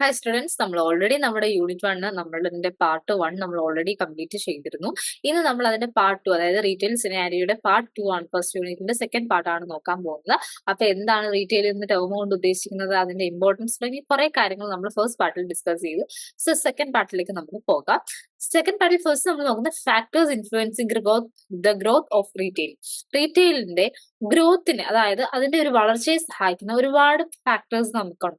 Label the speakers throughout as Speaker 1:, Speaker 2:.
Speaker 1: Hi students നമ്മൾ already നമ്മുടെ unit one നമ്മളതിന്റെ പാർട്ട് വൺ നമ്മൾ ഓൾറെഡി കംപ്ലീറ്റ് ചെയ്തിരുന്നു. ഇന്ന് നമ്മൾ അതിന്റെ പാർട്ട് ടു അതായത് റീറ്റെയിൽ സിനാരിയുടെ പാർട്ട് ടു ആണ് ഫസ്റ്റ് യൂണിറ്റിന്റെ സെക്കൻഡ് പാർട്ട് ആണ് നോക്കാൻ പോകുന്നത്. അപ്പൊ എന്താണ് റീറ്റെയിൽ എന്ന് ടേം കൊണ്ട് ഉദ്ദേശിക്കുന്നത് അതിന്റെ ഇമ്പോർട്ടൻസ് തുടങ്ങി കുറെ കാര്യങ്ങൾ നമ്മൾ ഫസ്റ്റ് പാർട്ടിൽ ഡിസ്കസ് ചെയ്തു. സോ സെക്കൻഡ് പാർട്ടിലേക്ക് നമുക്ക് പോകാം. സെക്കൻഡ് പാർട്ടിൽ ഫസ്റ്റ് നമ്മൾ നോക്കുന്ന factors influencing the growth of retail റീറ്റെയിലിന്റെ ഗ്രോത്തിന് അതായത് അതിന്റെ ഒരു വളർച്ചയെ സഹായിക്കുന്ന ഒരുപാട് ഫാക്ടേഴ്സ് നമുക്കുണ്ട്.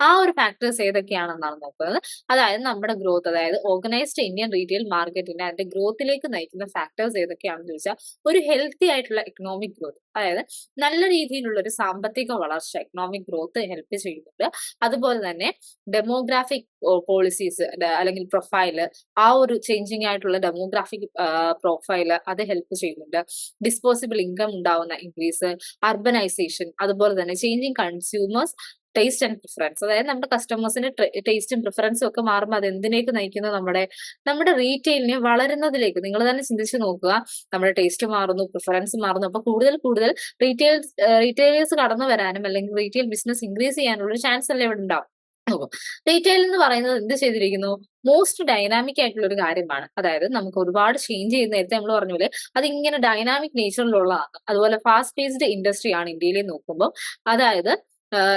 Speaker 1: ആ ഒരു ഫാക്ടേഴ്സ് ഏതൊക്കെയാണെന്നാണ് നോക്കുന്നത്? അതായത് നമ്മുടെ ഗ്രോത്ത് അതായത് ഓർഗനൈസ്ഡ് ഇന്ത്യൻ റീറ്റെയിൽ മാർക്കറ്റിന്റെ അതിന്റെ ഗ്രോത്തിലേക്ക് നയിക്കുന്ന ഫാക്ടേഴ്സ് ഏതൊക്കെയാണെന്ന് ചോദിച്ചാൽ ഒരു ഹെൽത്തി ആയിട്ടുള്ള എക്കണോമിക് ഗ്രോത്ത് അതായത് നല്ല രീതിയിലുള്ള ഒരു സാമ്പത്തിക വളർച്ച എക്കണോമിക് ഗ്രോത്ത് ഹെൽപ്പ് ചെയ്യുന്നുണ്ട്. അതുപോലെ തന്നെ ഡെമോഗ്രാഫിക് പോളിസീസ് അല്ലെങ്കിൽ പ്രൊഫൈൽ ആ ഒരു ചേഞ്ചിങ് ആയിട്ടുള്ള ഡെമോഗ്രാഫിക് പ്രൊഫൈൽ അത് ഹെൽപ്പ് ചെയ്യുന്നുണ്ട്. ഡിസ്പോസിബിൾ ഇൻകം ഉണ്ടാവുന്ന ഇൻക്രീസ് അർബനൈസേഷൻ അതുപോലെ തന്നെ changing consumers taste and preference അതായത് നമ്മുടെ കസ്റ്റമേഴ്സിന്റെ ടേസ്റ്റും പ്രിഫറൻസും ഒക്കെ മാറുമ്പോൾ അത് എന്തിനേക്ക് നയിക്കുന്നു? നമ്മുടെ നമ്മുടെ റീറ്റെയിലിനെ വളരുന്നതിലേക്ക്. നിങ്ങൾ തന്നെ ചിന്തിച്ചു നോക്കുക. നമ്മുടെ ടേസ്റ്റ് മാറുന്നു പ്രിഫറൻസ് മാറുന്നു. അപ്പൊ കൂടുതൽ കൂടുതൽ റീറ്റെയിൽ റീറ്റെയിലേഴ്സ് കടന്നു വരാനും അല്ലെങ്കിൽ റീറ്റെയിൽ ബിസിനസ് ഇൻക്രീസ് ചെയ്യാനുള്ള ഒരു ചാൻസ് അല്ലേ ഇവിടെ ഉണ്ടാവും. റീറ്റെയിൽ എന്ന് പറയുന്നത് എന്ത് ചെയ്തിരിക്കുന്നു? മോസ്റ്റ് ഡൈനാമിക് ആയിട്ടുള്ള ഒരു കാര്യമാണ്. അതായത് നമുക്ക് ഒരുപാട് ചേഞ്ച് ചെയ്യുന്ന നേരത്തെ നമ്മൾ പറഞ്ഞ പോലെ അത് ഇങ്ങനെ ഡൈനാമിക് നേച്ചറിലുള്ളതാണ് അതുപോലെ ഫാസ്റ്റ് പേസ്ഡ് ഇൻഡസ്ട്രി ആണ് ഇന്ത്യയിലെ നോക്കുമ്പോൾ അതായത്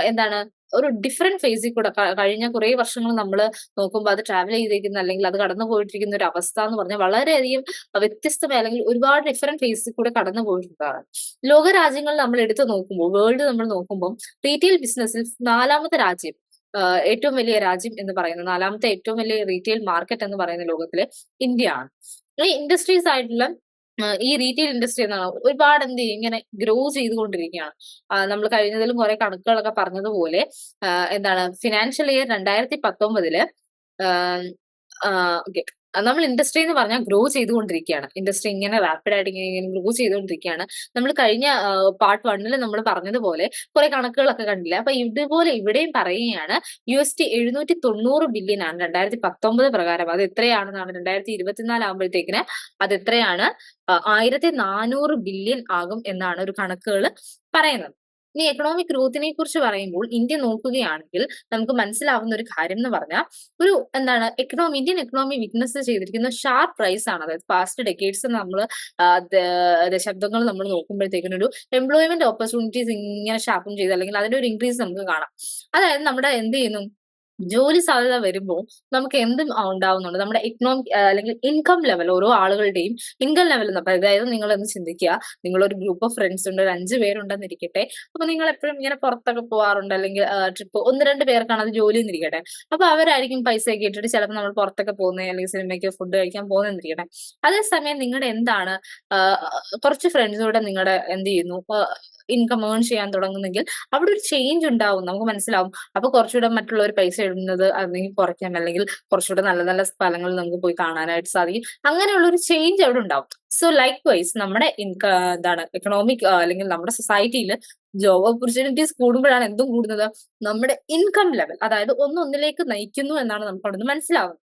Speaker 1: എന്താണ് ഒരു ഡിഫറെന്റ് ഫേസിൽ കൂടെ കഴിഞ്ഞ കുറെ വർഷങ്ങൾ നമ്മൾ നോക്കുമ്പോൾ അത് ട്രാവൽ ചെയ്തിരിക്കുന്ന അല്ലെങ്കിൽ അത് കടന്നു പോയിട്ടിരിക്കുന്ന ഒരു അവസ്ഥ എന്ന് പറഞ്ഞാൽ വളരെയധികം വ്യത്യസ്തമായ അല്ലെങ്കിൽ ഒരുപാട് ഡിഫറെന്റ് ഫേസിൽ കൂടെ കടന്നു പോയിട്ടുള്ളതാണ്. ലോക രാജ്യങ്ങൾ നമ്മൾ എടുത്തു നോക്കുമ്പോൾ വേൾഡ് നമ്മൾ നോക്കുമ്പോൾ റീറ്റെയിൽ ബിസിനസ്സിൽ നാലാമത്തെ രാജ്യം ഏറ്റവും വലിയ രാജ്യം എന്ന് പറയുന്നത് നാലാമത്തെ ഏറ്റവും വലിയ റീറ്റെയിൽ മാർക്കറ്റ് എന്ന് പറയുന്ന ലോകത്തിലെ ഇന്ത്യ ആണ്. ഈ ഇൻഡസ്ട്രീസ് ആയിട്ടുള്ള ഈ റീറ്റെയിൽ ഇൻഡസ്ട്രി എന്നാണ് ഒരുപാട് എന്ത് ചെയ്യും? ഇങ്ങനെ ഗ്രോ ചെയ്തുകൊണ്ടിരിക്കുകയാണ്. നമ്മൾ കഴിഞ്ഞതിലും കുറെ കണക്കുകളൊക്കെ പറഞ്ഞതുപോലെ എന്താണ് ഫിനാൻഷ്യൽ ഇയർ രണ്ടായിരത്തി പത്തൊമ്പതിൽ നമ്മൾ ഇൻഡസ്ട്രി എന്ന് പറഞ്ഞാൽ ഗ്രോ ചെയ്തുകൊണ്ടിരിക്കുകയാണ് ഇൻഡസ്ട്രി ഇങ്ങനെ റാപ്പിഡ് ആയിട്ട് ഇങ്ങനെ ഗ്രോ ചെയ്തുകൊണ്ടിരിക്കുകയാണ് നമ്മൾ കഴിഞ്ഞ പാർട്ട് വണ്ണിൽ നമ്മൾ പറഞ്ഞതുപോലെ കുറെ കണക്കുകളൊക്കെ കണ്ടില്ല? അപ്പൊ ഇതുപോലെ ഇവിടെയും പറയുകയാണ് യു എസ് ടി എഴുന്നൂറ്റി തൊണ്ണൂറ് ബില്യൺ ആണ് രണ്ടായിരത്തി പത്തൊമ്പത് പ്രകാരം. അത് എത്രയാണെന്നാണ്? രണ്ടായിരത്തി ഇരുപത്തിനാല് ആകുമ്പോഴത്തേക്കിന് അത് എത്രയാണ്? ആയിരത്തി നാനൂറ് ബില്യൺ ആകും എന്നാണ് ഒരു കണക്കുകൾ പറയുന്നത്. ഇനി എക്കണോമിക് ഗ്രോത്തിനെ കുറിച്ച് പറയുമ്പോൾ ഇന്ത്യ നോക്കുകയാണെങ്കിൽ നമുക്ക് മനസ്സിലാവുന്ന ഒരു കാര്യം എന്ന് പറഞ്ഞാൽ ഒരു എന്താണ് എക്കണോമി ഇന്ത്യൻ എക്കണോമി വിറ്റ്നസ് ചെയ്തിരിക്കുന്ന ഷാർപ്പ് റൈസ് ആണ്. അതായത് പാസ്റ്റ് ഡെക്കേഡ്സ് നമ്മൾ ദശാബ്ദങ്ങൾ നമ്മൾ നോക്കുമ്പോഴത്തേക്കിനും ഒരു എംപ്ലോയ്മെന്റ് ഓപ്പർച്യൂണിറ്റീസ് ഇങ്ങനെ ഷാർപ്പും ചെയ്ത് അല്ലെങ്കിൽ അതിന്റെ ഒരു ഇൻക്രീസ് നമുക്ക് കാണാം. അതായത് നമ്മുടെ എന്ത് ചെയ്യുന്നു? ജോലി സാധ്യത വരുമ്പോൾ നമുക്ക് എന്തും ഉണ്ടാവുന്നുണ്ട്. നമ്മുടെ ഇക്കണോമിക് അല്ലെങ്കിൽ ഇൻകം ലെവൽ ഓരോ ആളുകളുടെയും ഇൻകം ലെവൽ അതായത് നിങ്ങൾ ഒന്ന് ചിന്തിക്കുക. നിങ്ങളൊരു ഗ്രൂപ്പ് ഓഫ് ഫ്രണ്ട്സ് ഉണ്ട് ഒരു അഞ്ച് പേരുണ്ടെന്ന് ഇരിക്കട്ടെ അപ്പൊ നിങ്ങൾ എപ്പോഴും ഇങ്ങനെ പുറത്തൊക്കെ പോകാറുണ്ട് അല്ലെങ്കിൽ ട്രിപ്പ് ഒന്ന് രണ്ട് പേർക്കാണ് അത് ജോലി എന്നിരിക്കട്ടെ. അപ്പൊ അവരായിരിക്കും പൈസ ഒക്കെ ഇട്ടിട്ട് ചിലപ്പോൾ നമ്മൾ പുറത്തൊക്കെ പോകുന്നത് അല്ലെങ്കിൽ സിനിമയ്ക്ക് ഫുഡ് കഴിക്കാൻ പോകുന്നിരിക്കട്ടെ അതേസമയം നിങ്ങളുടെ എന്താണ് കുറച്ച് ഫ്രണ്ട്സോടെ നിങ്ങളുടെ എന്ത് ചെയ്യുന്നു? ഇൻകം ഏൺ ചെയ്യാൻ തുടങ്ങുന്നെങ്കിൽ അവിടെ ഒരു ചേഞ്ച് ഉണ്ടാവും. നമുക്ക് മനസ്സിലാവും. അപ്പൊ കുറച്ചുകൂടെ മറ്റുള്ളവർ പൈസ ഇടുന്നത് അല്ലെങ്കിൽ കുറയ്ക്കാം അല്ലെങ്കിൽ കുറച്ചുകൂടെ നല്ല നല്ല സ്ഥലങ്ങൾ നമുക്ക് പോയി കാണാനായിട്ട് സാധിക്കും. അങ്ങനെയുള്ള ഒരു ചേഞ്ച് അവിടെ ഉണ്ടാവും. സോ ലൈക്ക് വൈസ് നമ്മുടെ എന്താണ് എക്കണോമിക് അല്ലെങ്കിൽ നമ്മുടെ സൊസൈറ്റിയിൽ ജോബ് ഓപ്പർച്യൂണിറ്റീസ് കൂടുമ്പോഴാണ് എന്തും കൂടുന്നത്? നമ്മുടെ ഇൻകം ലെവൽ അതായത് ഒന്നൊന്നിലേക്ക് നയിക്കുന്നു എന്നാണ് നമുക്ക് അവിടെ നിന്ന് മനസ്സിലാവുന്നത്.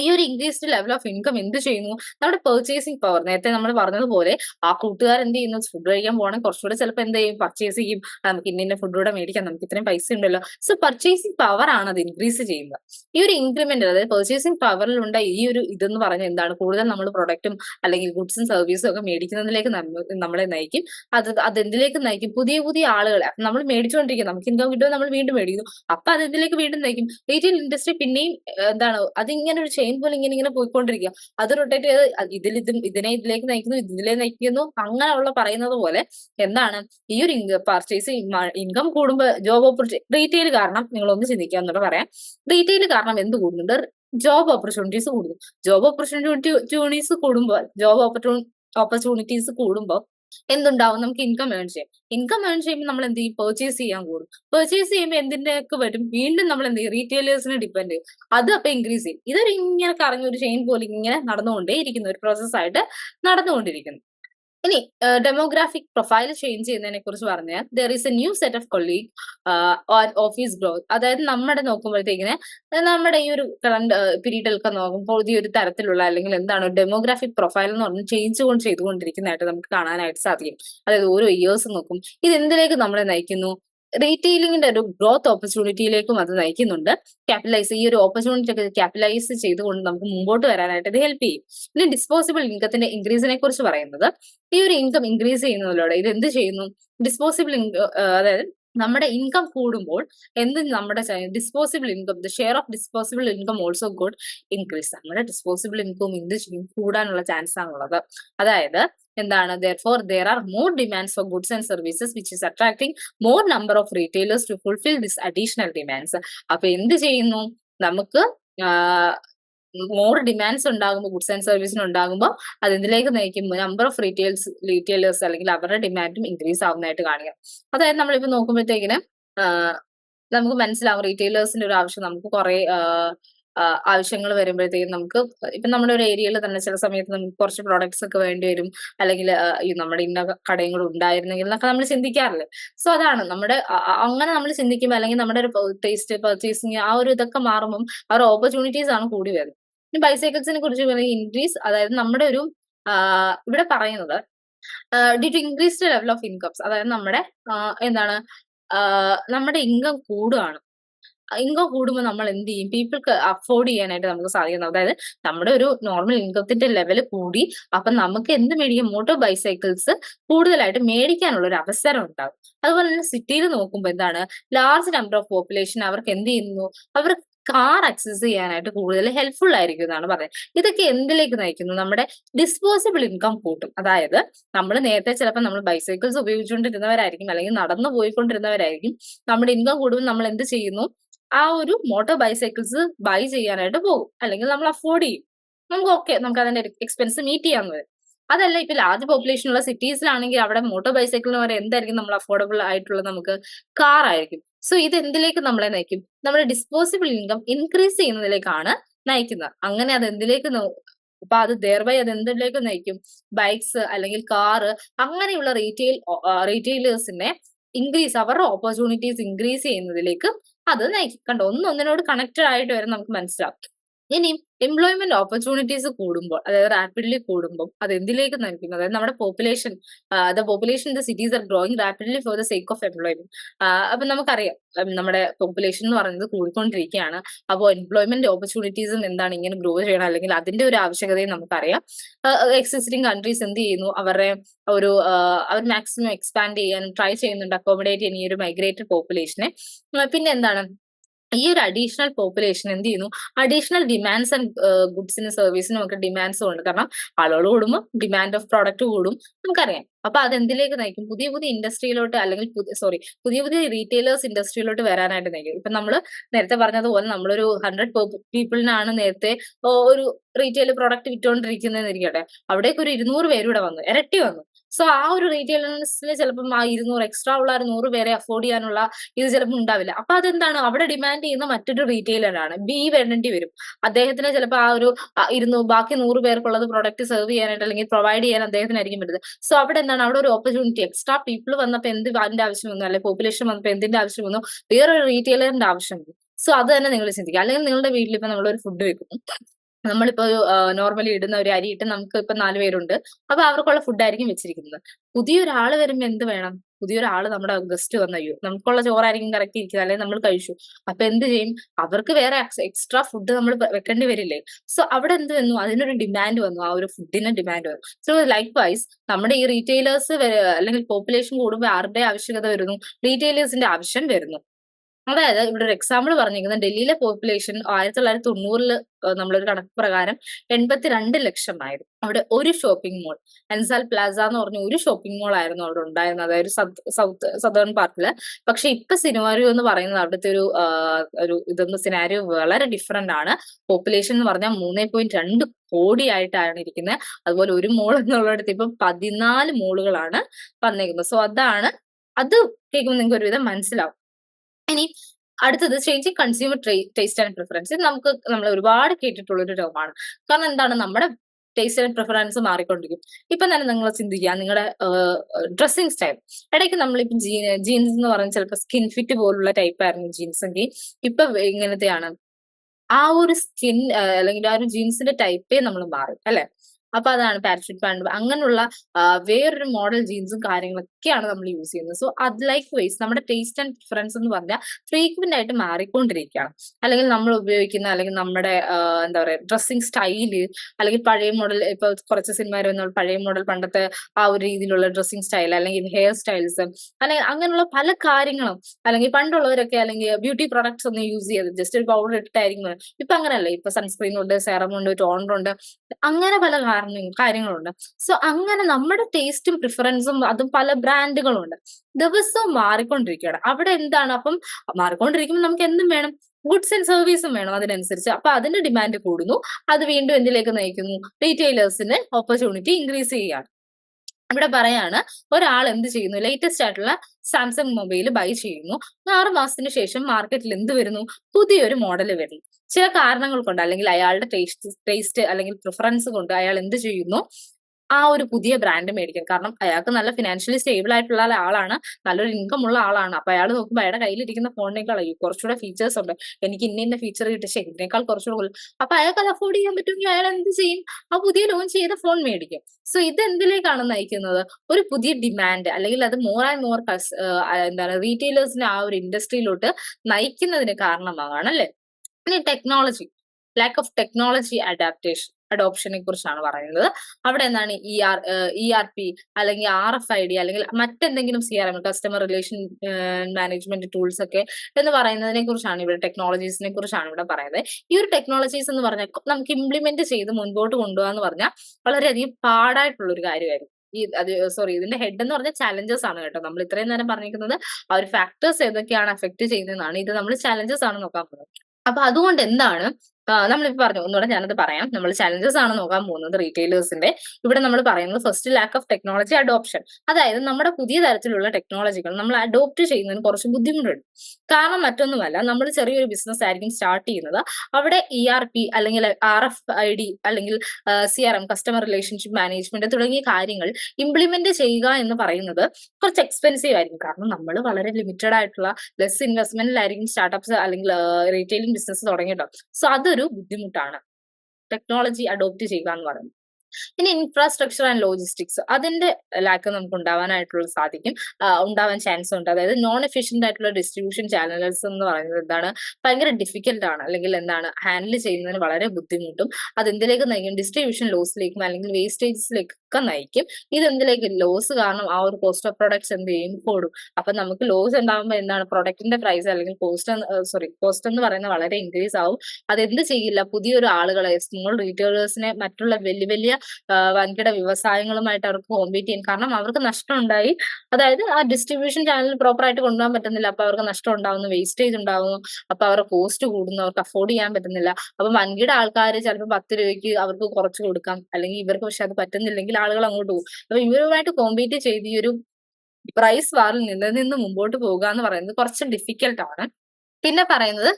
Speaker 1: ഈ ഒരു ഇൻക്രീസ്ഡ് ലെവൽ ഓഫ് ഇൻകം എന്ത് ചെയ്യുന്നു? നമ്മുടെ പെർച്ചേസിംഗ് പവർ നേരത്തെ നമ്മൾ പറഞ്ഞതുപോലെ ആ കൂട്ടുകാർ എന്ത് ചെയ്യുന്നു? ഫുഡ് കഴിക്കാൻ പോകണം കുറച്ചുകൂടെ ചിലപ്പോൾ എന്ത് ചെയ്യും? പർച്ചേസ് ചെയ്യും. നമുക്ക് ഇന്ന ഫുഡ് കൂടെ മേടിക്കാം. നമുക്ക് ഇത്രയും പൈസ ഉണ്ടല്ലോ. സോ പർച്ചേസിങ് പവർ ആണ് അത് ഇൻക്രീസ് ചെയ്യുന്നത്. ഈ ഒരു ഇൻക്രിമെന്റ് അതായത് പെർച്ചേസിംഗ് പവറിലുണ്ട ഈ ഒരു ഇതെന്ന് പറഞ്ഞ എന്താണ്? കൂടുതൽ നമ്മൾ പ്രൊഡക്റ്റും അല്ലെങ്കിൽ ഗുഡ്സും സർവീസും ഒക്കെ മേടിക്കുന്നതിലേക്ക് നമ്മളെ നയിക്കും. അത് അതെന്തിലേക്ക് നയിക്കും? പുതിയ പുതിയ ആളുകളെ. നമ്മൾ മേടിച്ചുകൊണ്ടിരിക്കും നമുക്ക് ഇൻകം കിട്ടുമ്പോൾ നമ്മൾ വീണ്ടും മേടിക്കുന്നു. അപ്പൊ അതെന്തിലേക്ക് വീണ്ടും നയിക്കും? റീറ്റെയിൽ ഇൻഡസ്ട്രി പിന്നെയും എന്താണ്? അതിങ്ങനെ ഒരു ചെയിൻ പോലെ ഇങ്ങനെ ഇങ്ങനെ പോയിക്കൊണ്ടിരിക്കുക. അത് റൊട്ടേറ്റ് ചെയ്ത് ഇതിൽ ഇത് ഇതിനെ ഇതിലേക്ക് നയിക്കുന്നു ഇതിലെ നയിക്കുന്നു. അങ്ങനെയുള്ള പറയുന്നത് പോലെ എന്താണ്? ഈ ഒരു പർച്ചേസ് ഇൻകം കൂടുമ്പോൾ ജോബ് ഓപ്പർച്യൂണിറ്റി റീറ്റെയിൽ കാരണം നിങ്ങൾ ഒന്ന് ചിന്തിക്കുക എന്നോട് പറയാം. റീറ്റെയിൽ കാരണം എന്ത് കൂടുന്നുണ്ട്? ജോബ് ഓപ്പർച്യൂണിറ്റീസ് കൂടുന്നു. ജോബ് ഓപ്പർച്യൂണിറ്റീസ് കൂടുമ്പോൾ ജോബ് ഓപ്പർച്യൂണിറ്റീസ് കൂടുമ്പോൾ എന്തുണ്ടാവും? നമുക്ക് ഇൻകം ഏൺ ചെയ്യാം. ഇൻകം ഏൺ ചെയ്യുമ്പോൾ നമ്മൾ എന്ത് ചെയ്യും? പെർച്ചേസ് ചെയ്യാൻ കൂടും. പെർച്ചേസ് ചെയ്യുമ്പോൾ എന്തിന്റെയൊക്കെ വരും? വീണ്ടും നമ്മൾ എന്ത് ചെയ്യും? റീറ്റെയിലേഴ്സിനെ ഡിപ്പെൻഡ് ചെയ്യും. അത് അപ്പൊ ഇൻക്രീസ് ചെയ്യും. ഇതൊരു ഇങ്ങനെ കറങ്ങി ഒരു ചെയിൻ പോലെ ഇങ്ങനെ നടന്നുകൊണ്ടേ ഇരിക്കുന്ന ഒരു പ്രോസസ്സായിട്ട് നടന്നുകൊണ്ടിരിക്കുന്നു. ഇനി ഡെമോഗ്രാഫിക് പ്രൊഫൈൽ ചേഞ്ച് ചെയ്യുന്നതിനെ കുറിച്ച് പറഞ്ഞാൽ there is a new set of colleague on office growth അതായത് നമ്മുടെ നോക്കുമ്പോഴത്തേക്കിന് നമ്മുടെ ഈ ഒരു കറണ്ട് പീരീഡിലൊക്കെ നോക്കുമ്പോൾ ഈ ഒരു തരത്തിലുള്ള അല്ലെങ്കിൽ എന്താണ് ഡെമോഗ്രാഫിക് പ്രൊഫൈൽ എന്ന് പറഞ്ഞ് ചേഞ്ച് കൊണ്ട് ചെയ്തുകൊണ്ടിരിക്കുന്നതായിട്ട് നമുക്ക് കാണാനായിട്ട് സാധിക്കും. അതായത് ഓരോ ഇയേഴ്സ് നോക്കും. ഇത് എന്തിലേക്ക് നമ്മളെ നയിക്കുന്നു? റീറ്റെയിലിംഗിന്റെ ഒരു ഗ്രോത്ത് ഓപ്പർച്യൂണിറ്റിയിലേക്കും അത് നയിക്കുന്നുണ്ട്. ക്യാപിറ്റലൈസ് ഈ ഒരു ഓപ്പർച്യൂണിറ്റി ഒക്കെ ക്യാപിറ്റലൈസ് ചെയ്തുകൊണ്ട് നമുക്ക് മുമ്പോട്ട് വരാനായിട്ട് ഇത് ഹെൽപ്പ് ചെയ്യും. ഇനി ഡിസ്പോസിബിൾ ഇൻകത്തിന്റെ ഇൻക്രീസിനെ കുറിച്ച് പറയുന്നത്. ഈ ഒരു ഇൻകം ഇൻക്രീസ് ചെയ്യുന്നതിലൂടെ ഇത് എന്ത് ചെയ്യുന്നു? ഡിസ്പോസിബിൾ ഇൻകം അതായത് നമ്മുടെ ഇൻകം കൂടുമ്പോൾ എന്ത് നമ്മുടെ disposable income the share of disposable income also good increase നമ്മുടെ ഡിസ്പോസിബിൾ ഇൻകം എന്ത് ചെയ്യും കൂടാനുള്ള ചാൻസ് ആണുള്ളത്. അതായത് എന്താണ്? For there are more demands for goods and services which is attracting more number of retailers to fulfil this additional demands അപ്പൊ എന്ത് ചെയ്യുന്നു? നമുക്ക് മോർ ഡിമാൻഡ്സ് ഉണ്ടാകുമ്പോൾ ഗുഡ്സ് ആൻഡ് സർവീസിന് ഉണ്ടാകുമ്പോൾ അതിലേക്ക് നയിക്കുമ്പോൾ നയിക്കും? നമ്പർ ഓഫ് റീറ്റെയിൽസ് റീറ്റെയിലേഴ്സ് അല്ലെങ്കിൽ അവരുടെ ഡിമാൻഡും ഇൻക്രീസ് ആവുന്നതായിട്ട് കാണുക. അതായത് നമ്മളിപ്പോ നോക്കുമ്പോഴത്തേക്കിന് നമുക്ക് മനസ്സിലാവും റീറ്റെയിലേഴ്സിന്റെ ഒരു ആവശ്യം നമുക്ക് കുറെ ആവശ്യങ്ങൾ വരുമ്പോഴത്തേക്കും നമുക്ക് ഇപ്പൊ നമ്മുടെ ഒരു ഏരിയയിൽ തന്നെ ചില സമയത്ത് നമുക്ക് കുറച്ച് പ്രോഡക്ട്സ് ഒക്കെ വേണ്ടി വരും. അല്ലെങ്കിൽ നമ്മുടെ ഇന്ന കടയും കൂടെ ഉണ്ടായിരുന്നെങ്കിൽ എന്നൊക്കെ നമ്മൾ ചിന്തിക്കാറില്ല? സോ അതാണ് നമ്മുടെ അങ്ങനെ നമ്മൾ ചിന്തിക്കുമ്പോൾ അല്ലെങ്കിൽ നമ്മുടെ ഒരു ടേസ്റ്റ് പർച്ചേസിങ് ആ ഒരു ഇതൊക്കെ മാറുമ്പോൾ ആ ഒരു ഓപ്പർച്യൂണിറ്റീസ് ആണ് കൂടി വരുന്നത്. ഇനി ബൈസൈക്കിൾസിനെ കുറിച്ച് പറയുന്നത് ഇൻക്രീസ് അതായത് നമ്മുടെ ഒരു ഇവിടെ പറയുന്നത് due to increased level of incomes അതായത് നമ്മുടെ എന്താണ് നമ്മുടെ ഇൻകം കൂടുകയാണ്. ഇൻകം കൂടുമ്പോൾ നമ്മൾ എന്ത് ചെയ്യും പീപ്പിൾക്ക് അഫോർഡ് ചെയ്യാനായിട്ട് നമുക്ക് സാധിക്കുന്നത് അതായത് നമ്മുടെ ഒരു നോർമൽ ഇൻകത്തിന്റെ ലെവൽ കൂടി അപ്പൊ നമുക്ക് എന്ത് മേടിക്കും? മോട്ടോർ ബൈസൈക്കിൾസ് കൂടുതലായിട്ട് മേടിക്കാനുള്ള ഒരു അവസരം ഉണ്ടാകും അതുപോലെ തന്നെ സിറ്റിയിൽ നോക്കുമ്പോൾ എന്താണ്? ലാർജ് നമ്പർ ഓഫ് പോപ്പുലേഷൻ അവർക്ക് എന്ത് ചെയ്യുന്നു? അവർ കാർ ആക്സസ് ചെയ്യാനായിട്ട് കൂടുതൽ ഹെൽപ്ഫുൾ ആയിരിക്കും എന്നാണ് പറയുന്നത്. ഇതൊക്കെ എന്തിലേക്ക് നയിക്കുന്നു? നമ്മുടെ ഡിസ്പോസിബിൾ ഇൻകം കൂട്ടും. അതായത് നമ്മൾ നേരത്തെ ചിലപ്പോൾ നമ്മൾ ബൈസൈക്കിൾസ് ഉപയോഗിച്ചുകൊണ്ടിരുന്നവരായിരിക്കും അല്ലെങ്കിൽ നടന്നു പോയിക്കൊണ്ടിരുന്നവരായിരിക്കും നമ്മുടെ ഇൻകം കൂടുമ്പോൾ നമ്മൾ എന്ത് ചെയ്യുന്നു? ആ ഒരു മോട്ടോർ ബൈസൈക്കിൾസ് ബൈ ചെയ്യാനായിട്ട് പോകും. അല്ലെങ്കിൽ നമ്മൾ അഫോർഡ് ചെയ്യും. നമുക്ക് ഓക്കെ നമുക്ക് അതിന്റെ എക്സ്പെൻസ് മീറ്റ് ചെയ്യാന്ന് വരും. അതല്ല ഇപ്പൊ ലാർജ് പോപ്പുലേഷൻ ഉള്ള സിറ്റീസിലാണെങ്കിൽ അവിടെ മോട്ടോർ ബൈസൈക്കിൾ എന്ന് പറയുന്നത് എന്തായിരിക്കും? നമ്മൾ അഫോർഡബിൾ ആയിട്ടുള്ള നമുക്ക് കാർ ആയിരിക്കും. സോ ഇത് എന്തിലേക്ക് നമ്മളെ നയിക്കും? നമ്മുടെ ഡിസ്പോസിബിൾ ഇൻകം ഇൻക്രീസ് ചെയ്യുന്നതിലേക്കാണ് നയിക്കുന്നത്. അങ്ങനെ അത് എന്തിലേക്ക് അപ്പൊ അത് ദയർബൈ അത് എന്തിലേക്ക് നയിക്കും? ബൈക്സ് അല്ലെങ്കിൽ കാറ് അങ്ങനെയുള്ള റീറ്റെയിൽ റീറ്റെയിലേഴ്സിനെ ഇൻക്രീസ് അവരുടെ ഓപ്പർച്യൂണിറ്റീസ് ഇൻക്രീസ് ചെയ്യുന്നതിലേക്ക് അത് നയിക്കണ്ട കണ്ടോ? ഒന്നൊന്നിനോട് കണക്റ്റഡ് ആയിട്ട് വരെ നമുക്ക് മനസ്സിലാവും. ഇനി എംപ്ലോയ്മെന്റ് ഓപ്പർച്യൂണിറ്റീസ് കൂടുമ്പോൾ അതായത് റാപ്പിഡ്ലി കൂടുമ്പോൾ അത് എന്തിലേക്ക് നയിക്കും അതായത് നമ്മുടെ population the population the cities are growing rapidly for the sake of employment അപ്പൊ നമുക്കറിയാം നമ്മുടെ പോപ്പുലേഷൻ എന്ന് പറയുന്നത് കൂടിക്കൊണ്ടിരിക്കുകയാണ്. അപ്പോൾ എംപ്ലോയ്മെന്റ് ഓപ്പർച്യൂണിറ്റീസും എന്താണ് ഇങ്ങനെ ഗ്രോ ചെയ്യണം അല്ലെങ്കിൽ അതിന്റെ ഒരു ആവശ്യകതയും നമുക്കറിയാം. എക്സിസ്റ്റിംഗ് കൺട്രീസ് എന്ത് ചെയ്യുന്നു? അവരുടെ ഒരു അവർ മാക്സിമം എക്സ്പാൻഡ് ചെയ്യാൻ ട്രൈ ചെയ്യുന്നുണ്ട്. അക്കോമഡേറ്റ് ചെയ്യുന്ന ഈ ഒരു മൈഗ്രേറ്റഡ് പോപ്പുലേഷനെ പിന്നെ എന്താണ്? ഈ ഒരു അഡീഷണൽ പോപ്പുലേഷൻ എന്ത് ചെയ്യുന്നു? അഡീഷണൽ ഡിമാൻഡ്സ് ആൻഡ് ഗുഡ്സിനും സർവീസിനും ഒക്കെ ഡിമാൻഡ്സ് ഉണ്ട് കാരണം ആളുകൾ കൂടുമ്പോൾ ഡിമാൻഡ് ഓഫ് പ്രോഡക്റ്റ് കൂടും. നമുക്കറിയാം. അപ്പൊ അത് എന്തിലേക്ക് നയിക്കും? പുതിയ പുതിയ ഇൻഡസ്ട്രിയിലോട്ട് അല്ലെങ്കിൽ സോറി പുതിയ പുതിയ റീറ്റെയിലേഴ്സ് ഇൻഡസ്ട്രിയിലോട്ട് വരാനായിട്ട് നയിക്കും. ഇപ്പൊ നമ്മൾ നേരത്തെ പറഞ്ഞതുപോലെ നമ്മളൊരു ഹൺഡ്രഡ് പീപ്പിളിനാണ് നേരത്തെ ഒരു റീറ്റെയിൽ പ്രോഡക്റ്റ് വിറ്റുകൊണ്ടിരിക്കുന്നതെന്നിരിക്കട്ടെ അവിടേക്ക് ഒരു ഇരുന്നൂറ് പേര് ഇവിടെ വന്നു ഇരട്ടി വന്നു. സോ ആ ഒരു റീറ്റെയിലേഴ്സിന് ചിലപ്പം ആ ഇരുന്നൂറ് എക്സ്ട്രാ ഉള്ള ഒരു നൂറ് പേരെ അഫോർഡ് ചെയ്യാനുള്ള ഇത് ചിലപ്പോൾ ഉണ്ടാവില്ല. അപ്പൊ അതെന്താണ്? അവിടെ ഡിമാൻഡ് ചെയ്യുന്ന മറ്റൊരു റീറ്റെയിലറാണ് ബി വേണ്ടി വരും. അദ്ദേഹത്തിന് ചിലപ്പോൾ ആ ഒരു ഇരുന്നൂറ് ബാക്കി നൂറ് പേർക്കുള്ളത് പ്രൊഡക്റ്റ് സെർവ് ചെയ്യാനായിട്ട് അല്ലെങ്കിൽ പ്രൊവൈഡ് ചെയ്യാൻ അദ്ദേഹത്തിനായിരിക്കും പറ്റുന്നത്. സോ അവിടെ എന്താണ് അവിടെ ഒരു ഓപ്പർച്യൂണിറ്റി എക്സ്ട്രാ പീപ്പിൾ വന്നപ്പോൾ എന്ത് അതിന്റെ ആവശ്യം വന്നു? അല്ലെങ്കിൽ പോപ്പുലേഷൻ വന്നപ്പോൾ എന്തിന്റെ ആവശ്യം വന്നു? വേറൊരു റീറ്റെയിലറിന്റെ ആവശ്യം വന്നു. സോ അത് തന്നെ നിങ്ങൾ ചിന്തിക്കുക. അല്ലെങ്കിൽ നിങ്ങളുടെ വീട്ടിൽ ഇപ്പൊ നമ്മളൊരു ഫുഡ് വെക്കുന്നു. നമ്മളിപ്പോ നോർമലി ഇടുന്ന ഒരു അരി ഇട്ട് നമുക്ക് ഇപ്പൊ നാല് പേരുണ്ട്. അപ്പൊ അവർക്കുള്ള ഫുഡ് ആയിരിക്കും വെച്ചിരിക്കുന്നത്. പുതിയൊരാൾ വരുമ്പോ എന്ത് വേണം? പുതിയൊരാൾ നമ്മുടെ ഗസ്റ്റ് വന്നയ്യോ നമുക്കുള്ള ചോറായിരിക്കും കറക്റ്റ് ഇരിക്കുന്നത്. അല്ലെങ്കിൽ നമ്മൾ കഴിച്ചു. അപ്പൊ എന്ത് ചെയ്യും? അവർക്ക് വേറെ എക്സ്ട്രാ ഫുഡ് നമ്മൾ വെക്കേണ്ടി വരില്ലേ? സോ അവിടെ എന്ത് വന്നു? അതിനൊരു ഡിമാൻഡ് വന്നു. ആ ഒരു ഫുഡിന് ഡിമാൻഡ് വന്നു. സോ ലൈക്ക് വൈസ് നമ്മുടെ ഈ റീറ്റെയിലേഴ്സ് അല്ലെങ്കിൽ പോപ്പുലേഷൻ കൂടുമ്പോൾ ആരുടെ ആവശ്യകത വരുന്നു? റീറ്റെയിലേഴ്സിന്റെ ആവശ്യം വരുന്നു. അതായത് ഇവിടെ ഒരു എക്സാമ്പിൾ പറഞ്ഞിരിക്കുന്നത് ഡൽഹിയിലെ പോപ്പുലേഷൻ ആയിരത്തി തൊള്ളായിരത്തി തൊണ്ണൂറിൽ നമ്മളൊരു കണക്ക് പ്രകാരം എൺപത്തിരണ്ട് ലക്ഷമായിരുന്നു അവിടെ ഒരു ഷോപ്പിംഗ് മോൾ അൻസാൽ പ്ലാസ എന്ന് പറഞ്ഞ ഒരു ഷോപ്പിംഗ് മോൾ ആയിരുന്നു അവിടെ ഉണ്ടായിരുന്നത്. അതായത് സൗത്ത് സദേൺ പാർക്കിൽ പക്ഷെ ഇപ്പൊ സിനിമാരിയോ എന്ന് പറയുന്നത് അവിടുത്തെ ഒരു ഒരു ഇതൊന്ന് സിനാരിയോ വളരെ ഡിഫറെന്റ് ആണ്. പോപ്പുലേഷൻ എന്ന് പറഞ്ഞാൽ മൂന്നേ പോയിന്റ് രണ്ട് കോടിയായിട്ടാണ് ഇരിക്കുന്നത് അതുപോലെ ഒരു മോൾ എന്നുള്ളിടത്ത് ഇപ്പൊ പതിനാല് മോളുകളാണ് വന്നേക്കുന്നത്. സോ അതാണ് അത് കേൾക്കുമ്പോൾ നിങ്ങൾക്ക് ഒരുവിധം മനസ്സിലാവും. ഇനി അടുത്തത് changing consumer taste and preference ഇത് നമുക്ക് നമ്മൾ ഒരുപാട് കേട്ടിട്ടുള്ള ഒരു രോഗമാണ്. കാരണം എന്താണ്? നമ്മുടെ ടേസ്റ്റ് ആൻഡ് പ്രിഫറൻസ് മാറിക്കൊണ്ടിരിക്കും. ഇപ്പൊ തന്നെ നിങ്ങൾ ചിന്തിക്കുക. നിങ്ങളുടെ ഡ്രസ്സിങ് സ്റ്റൈൽ ഇടയ്ക്ക് നമ്മളിപ്പോ ജീൻസ് എന്ന് പറഞ്ഞാൽ ചിലപ്പോൾ സ്കിൻ ഫിറ്റ് പോലുള്ള ടൈപ്പ് ആയിരുന്നു ജീൻസ് എങ്കിൽ ഇപ്പൊ ഇങ്ങനത്തെയാണ്. ആ ഒരു സ്കിൻ അല്ലെങ്കിൽ ആ ഒരു ജീൻസിന്റെ ടൈപ്പേ നമ്മൾ മാറും. അല്ലെ? അപ്പൊ അതാണ് പാരഷൂട്ട് പാന്റ് അങ്ങനെയുള്ള വേറൊരു മോഡൽ ജീൻസും കാര്യങ്ങളൊക്കെയാണ് നമ്മൾ യൂസ് ചെയ്യുന്നത്. സോ അത് ലൈക്ക് വൈസ് നമ്മുടെ ടേസ്റ്റ് ആൻഡ് ഡിഫറൻസ് എന്ന് പറഞ്ഞാൽ ഫ്രീക്വന്റ് ആയിട്ട് മാറിക്കൊണ്ടിരിക്കുകയാണ്. അല്ലെങ്കിൽ നമ്മൾ ഉപയോഗിക്കുന്ന അല്ലെങ്കിൽ നമ്മുടെ എന്താ പറയുക ഡ്രസ്സിങ് സ്റ്റൈൽ അല്ലെങ്കിൽ പഴയ മോഡൽ ഇപ്പൊ കുറച്ച് സിനിമ വരുന്ന പഴയ മോഡൽ പണ്ടത്തെ ആ ഒരു രീതിയിലുള്ള ഡ്രസ്സിങ് സ്റ്റൈൽ അല്ലെങ്കിൽ ഹെയർ സ്റ്റൈൽസ് അല്ലെങ്കിൽ അങ്ങനെയുള്ള പല കാര്യങ്ങളും അല്ലെങ്കിൽ പണ്ടുള്ളവരൊക്കെ അല്ലെങ്കിൽ ബ്യൂട്ടി പ്രൊഡക്ട്സ് ഒന്നും യൂസ് ചെയ്ത് ജസ്റ്റ് ഒരു പൗഡർ ഇട്ടായിരിക്കും ഇപ്പൊ അങ്ങനെയല്ല. ഇപ്പൊ സൺസ്ക്രീൻ ഉണ്ട് സെറം ഉണ്ട് ടോണർ ഉണ്ട് അങ്ങനെ പല കാരണം കാര്യങ്ങളുണ്ട്. സോ അങ്ങനെ നമ്മുടെ ടേസ്റ്റും പ്രിഫറൻസും അതും പല ബ്രാൻഡുകളും ഉണ്ട് ദിവസവും മാറിക്കൊണ്ടിരിക്കുകയാണ്. അവിടെ എന്താണ്? അപ്പം മാറിക്കൊണ്ടിരിക്കുമ്പോൾ നമുക്ക് എന്തും വേണം? ഗുഡ്സ് ആൻഡ് സർവീസും വേണം അതിനനുസരിച്ച്. അപ്പൊ അതിന്റെ ഡിമാൻഡ് കൂടുന്നു. അത് വീണ്ടും എന്തിലേക്ക് നയിക്കുന്നു? റീറ്റെയിലേഴ്സിന് ഓപ്പർച്യൂണിറ്റി ഇൻക്രീസ് ചെയ്യുകയാണ്. ഇവിടെ പറയാണ് ഒരാൾ എന്ത് ചെയ്യുന്നു? ലേറ്റസ്റ്റ് ആയിട്ടുള്ള സാംസങ് മൊബൈൽ ബൈ ചെയ്യുന്നു. ആറു മാസത്തിന് ശേഷം മാർക്കറ്റിൽ എന്ത് വരുന്നു? പുതിയൊരു മോഡൽ വരുന്നു. ചില കാരണങ്ങൾ കൊണ്ട് അല്ലെങ്കിൽ അയാളുടെ ടേസ്റ്റ് ടേസ്റ്റ് അല്ലെങ്കിൽ പ്രിഫറൻസ് കൊണ്ട് അയാൾ എന്ത് ചെയ്യുന്നു? ആ ഒരു പുതിയ ബ്രാൻഡ് മേടിക്കും. കാരണം അയാൾക്ക് നല്ല ഫിനാൻഷ്യലി സ്റ്റേബിൾ ആയിട്ടുള്ള ആളാണ്. നല്ലൊരു ഇൻകം ഉള്ള ആളാണ്. അപ്പൊ അയാൾ നോക്കുമ്പോൾ അയാളുടെ കയ്യിലിരിക്കുന്ന ഫോണിനേക്കാൾ അയ്യോ കുറച്ചുകൂടെ ഫീച്ചേഴ്സ് ഉണ്ട്. എനിക്ക് ഇന്ന ഇന്ന ഫീച്ചർ കിട്ടി. ശരി ഇതിനേക്കാൾ കുറച്ചുകൂടെ കൂടുതൽ അപ്പൊ അയാൾക്ക് അത് അഫോർഡ് ചെയ്യാൻ പറ്റുമെങ്കിൽ അയാൾ എന്ത് ചെയ്യും? ആ പുതിയ ലോഞ്ച് ചെയ്ത ഫോൺ മേടിക്കും. സോ ഇത് എന്തിലേക്കാണ് നയിക്കുന്നത്? ഒരു പുതിയ ഡിമാൻഡ് അല്ലെങ്കിൽ അത് മോർ ആൻഡ് മോർ എന്താണ് റീറ്റെയിലേഴ്സിനെ ആ ഒരു ഇൻഡസ്ട്രിയിലോട്ട് നയിക്കുന്നതിന് കാരണമാകാണ് അല്ലെ? ഇനി technology lack of technology adaptation അഡോപ്ഷനെ കുറിച്ചാണ് പറയുന്നത്. അവിടെ എന്താണ് E R E R P അല്ലെങ്കിൽ ആർ എഫ് ഐ ഡി അല്ലെങ്കിൽ മറ്റെന്തെങ്കിലും C R M customer relation management tools ഒക്കെ എന്ന് പറയുന്നതിനെ കുറിച്ചാണ് ഇവിടെ ടെക്നോളജീസിനെ കുറിച്ചാണ് ഇവിടെ പറയുന്നത്. ഈ ഒരു ടെക്നോളജീസ് എന്ന് പറഞ്ഞാൽ നമുക്ക് ഇംപ്ലിമെന്റ് ചെയ്ത് മുൻപോട്ട് കൊണ്ടുപോകാന്ന് പറഞ്ഞാൽ വളരെയധികം പാടായിട്ടുള്ള ഒരു കാര്യമായിരുന്നു ഈ അത് സോറി ഇതിന്റെ ഹെഡ് എന്ന് പറഞ്ഞാൽ ചലഞ്ചസ് ആണ് കേട്ടോ. നമ്മൾ ഇത്രയും നേരം പറഞ്ഞിരിക്കുന്നത് ആ ഒരു ഫാക്ടേഴ്സ് ഏതൊക്കെയാണ് അഫക്ട് ചെയ്യുന്നതെന്നാണ്. ഇത് നമ്മൾ ചലഞ്ചസ് ആണ് നോക്കാൻ പോകുന്നത്. അപ്പൊ അതുകൊണ്ട് എന്താണ് നമ്മളിപ്പോ പറഞ്ഞു ഒന്നുകൂടെ ഞാനത് പറയാം. നമ്മൾ ചലഞ്ചസ് ആണ് നോക്കാൻ പോകുന്നത് റീറ്റെയിലേഴ്സിന്റെ ഇവിടെ നമ്മൾ പറയുന്നത് first lack of technology adoption അതായത് നമ്മുടെ പുതിയ തരത്തിലുള്ള ടെക്നോളജികൾ നമ്മൾ അഡോപ്റ്റ് ചെയ്യുന്നതിന് കുറച്ച് ബുദ്ധിമുട്ടുണ്ട്. കാരണം മറ്റൊന്നുമല്ല നമ്മൾ ചെറിയൊരു ബിസിനസ് ആയിരിക്കും സ്റ്റാർട്ട് ചെയ്യുന്നത്. അവിടെ ഇ ആർ പി അല്ലെങ്കിൽ ആർ എഫ് ഐ ഡി അല്ലെങ്കിൽ C R M customer relationship management തുടങ്ങിയ കാര്യങ്ങൾ ഇംപ്ലിമെന്റ് ചെയ്യുക എന്ന് പറയുന്നത് കുറച്ച് എക്സ്പെൻസീവ് ആയിരിക്കും. കാരണം നമ്മൾ വളരെ ലിമിറ്റഡ് ആയിട്ടുള്ള ലെസ് ഇൻവെസ്റ്റ്മെന്റിലായിരിക്കും സ്റ്റാർട്ടപ്പ്സ് അല്ലെങ്കിൽ റീറ്റെയിലിംഗ് ബിസിനസ് തുടങ്ങിയിട്ടുണ്ടാവും സോ അതൊരു ബുദ്ധിമുട്ടാണ്. ടെക്നോളജി അഡോപ്റ്റ് ചെയ്യുക എന്ന് പറയുന്നത്. ഇനി ഇൻഫ്രാസ്ട്രക്ചർ ആൻഡ് ലോജിസ്റ്റിക്സ് അതിന്റെ ലാക്ക് നമുക്ക് ഉണ്ടാവാനായിട്ടുള്ള സാധിക്കും. ഉണ്ടാവാൻ ചാൻസ് ഉണ്ട്. അതായത് നോൺ എഫിഷ്യന്റ് ആയിട്ടുള്ള ഡിസ്ട്രിബ്യൂഷൻ ചാനൽസ് എന്ന് പറയുന്നത് എന്താണ്? ഭയങ്കര ഡിഫിക്കൽട്ട് ആണ്. അല്ലെങ്കിൽ എന്താണ്? ഹാൻഡിൽ ചെയ്യുന്നതിന് വളരെ ബുദ്ധിമുട്ടും. അത് എന്തിലേക്ക് നയിക്കും? ഡിസ്ട്രിബ്യൂഷൻ ലോസിലേക്കും അല്ലെങ്കിൽ വേസ്റ്റേജസിലേക്കൊക്കെ നയിക്കും. ഇത് എന്തിലേക്ക് ലോസ് കാരണം ആ ഒരു കോസ്റ്റ് ഓഫ് പ്രൊഡക്ട്സ് എന്ത് ചെയ്യും? കൂടും. അപ്പൊ നമുക്ക് ലോസ് ഉണ്ടാകുമ്പോൾ എന്താണ്? പ്രൊഡക്റ്റിന്റെ പ്രൈസ് അല്ലെങ്കിൽ കോസ്റ്റ് സോറി കോസ്റ്റ് എന്ന് പറയുന്നത് വളരെ ഇൻക്രീസ് ആവും. അത് എന്ത് ചെയ്യില്ല? പുതിയൊരു ആളുകളെ സ്മോൾ റീറ്റെയിലേഴ്സിനെ മറ്റുള്ള വലിയ വലിയ വൻകിട വ്യവസായങ്ങളുമായിട്ട് അവർക്ക് കോമ്പീറ്റ് ചെയ്യും. കാരണം അവർക്ക് നഷ്ടം ഉണ്ടായി അതായത് ആ ഡിസ്ട്രിബ്യൂഷൻ ചാനൽ പ്രോപ്പർ ആയിട്ട് കൊണ്ടുപോകാൻ പറ്റുന്നില്ല. അപ്പൊ അവർക്ക് നഷ്ടം ഉണ്ടാവുന്നു വേസ്റ്റേജ് ഉണ്ടാവുന്നു. അപ്പൊ അവരുടെ കോസ്റ്റ് കൂടുന്നു അവർക്ക് അഫോർഡ് ചെയ്യാൻ പറ്റുന്നില്ല. അപ്പൊ വൻകിട ആൾക്കാർ ചിലപ്പോൾ പത്ത് രൂപയ്ക്ക് അവർക്ക് കുറച്ച് കൊടുക്കാം. അല്ലെങ്കിൽ ഇവർക്ക് പക്ഷെ അത് പറ്റുന്നില്ലെങ്കിൽ ആളുകൾ അങ്ങോട്ട് പോകും. അപ്പൊ ഇവരുമായിട്ട് കോമ്പീറ്റ് ചെയ്ത് ഈ ഒരു പ്രൈസ് വാറിൽ നിന്ന് നിന്ന് മുമ്പോട്ട് പോകുക എന്ന് പറയുന്നത് കുറച്ച് ഡിഫിക്കൽട്ട് ആണ്. പിന്നെ പറയുന്നത്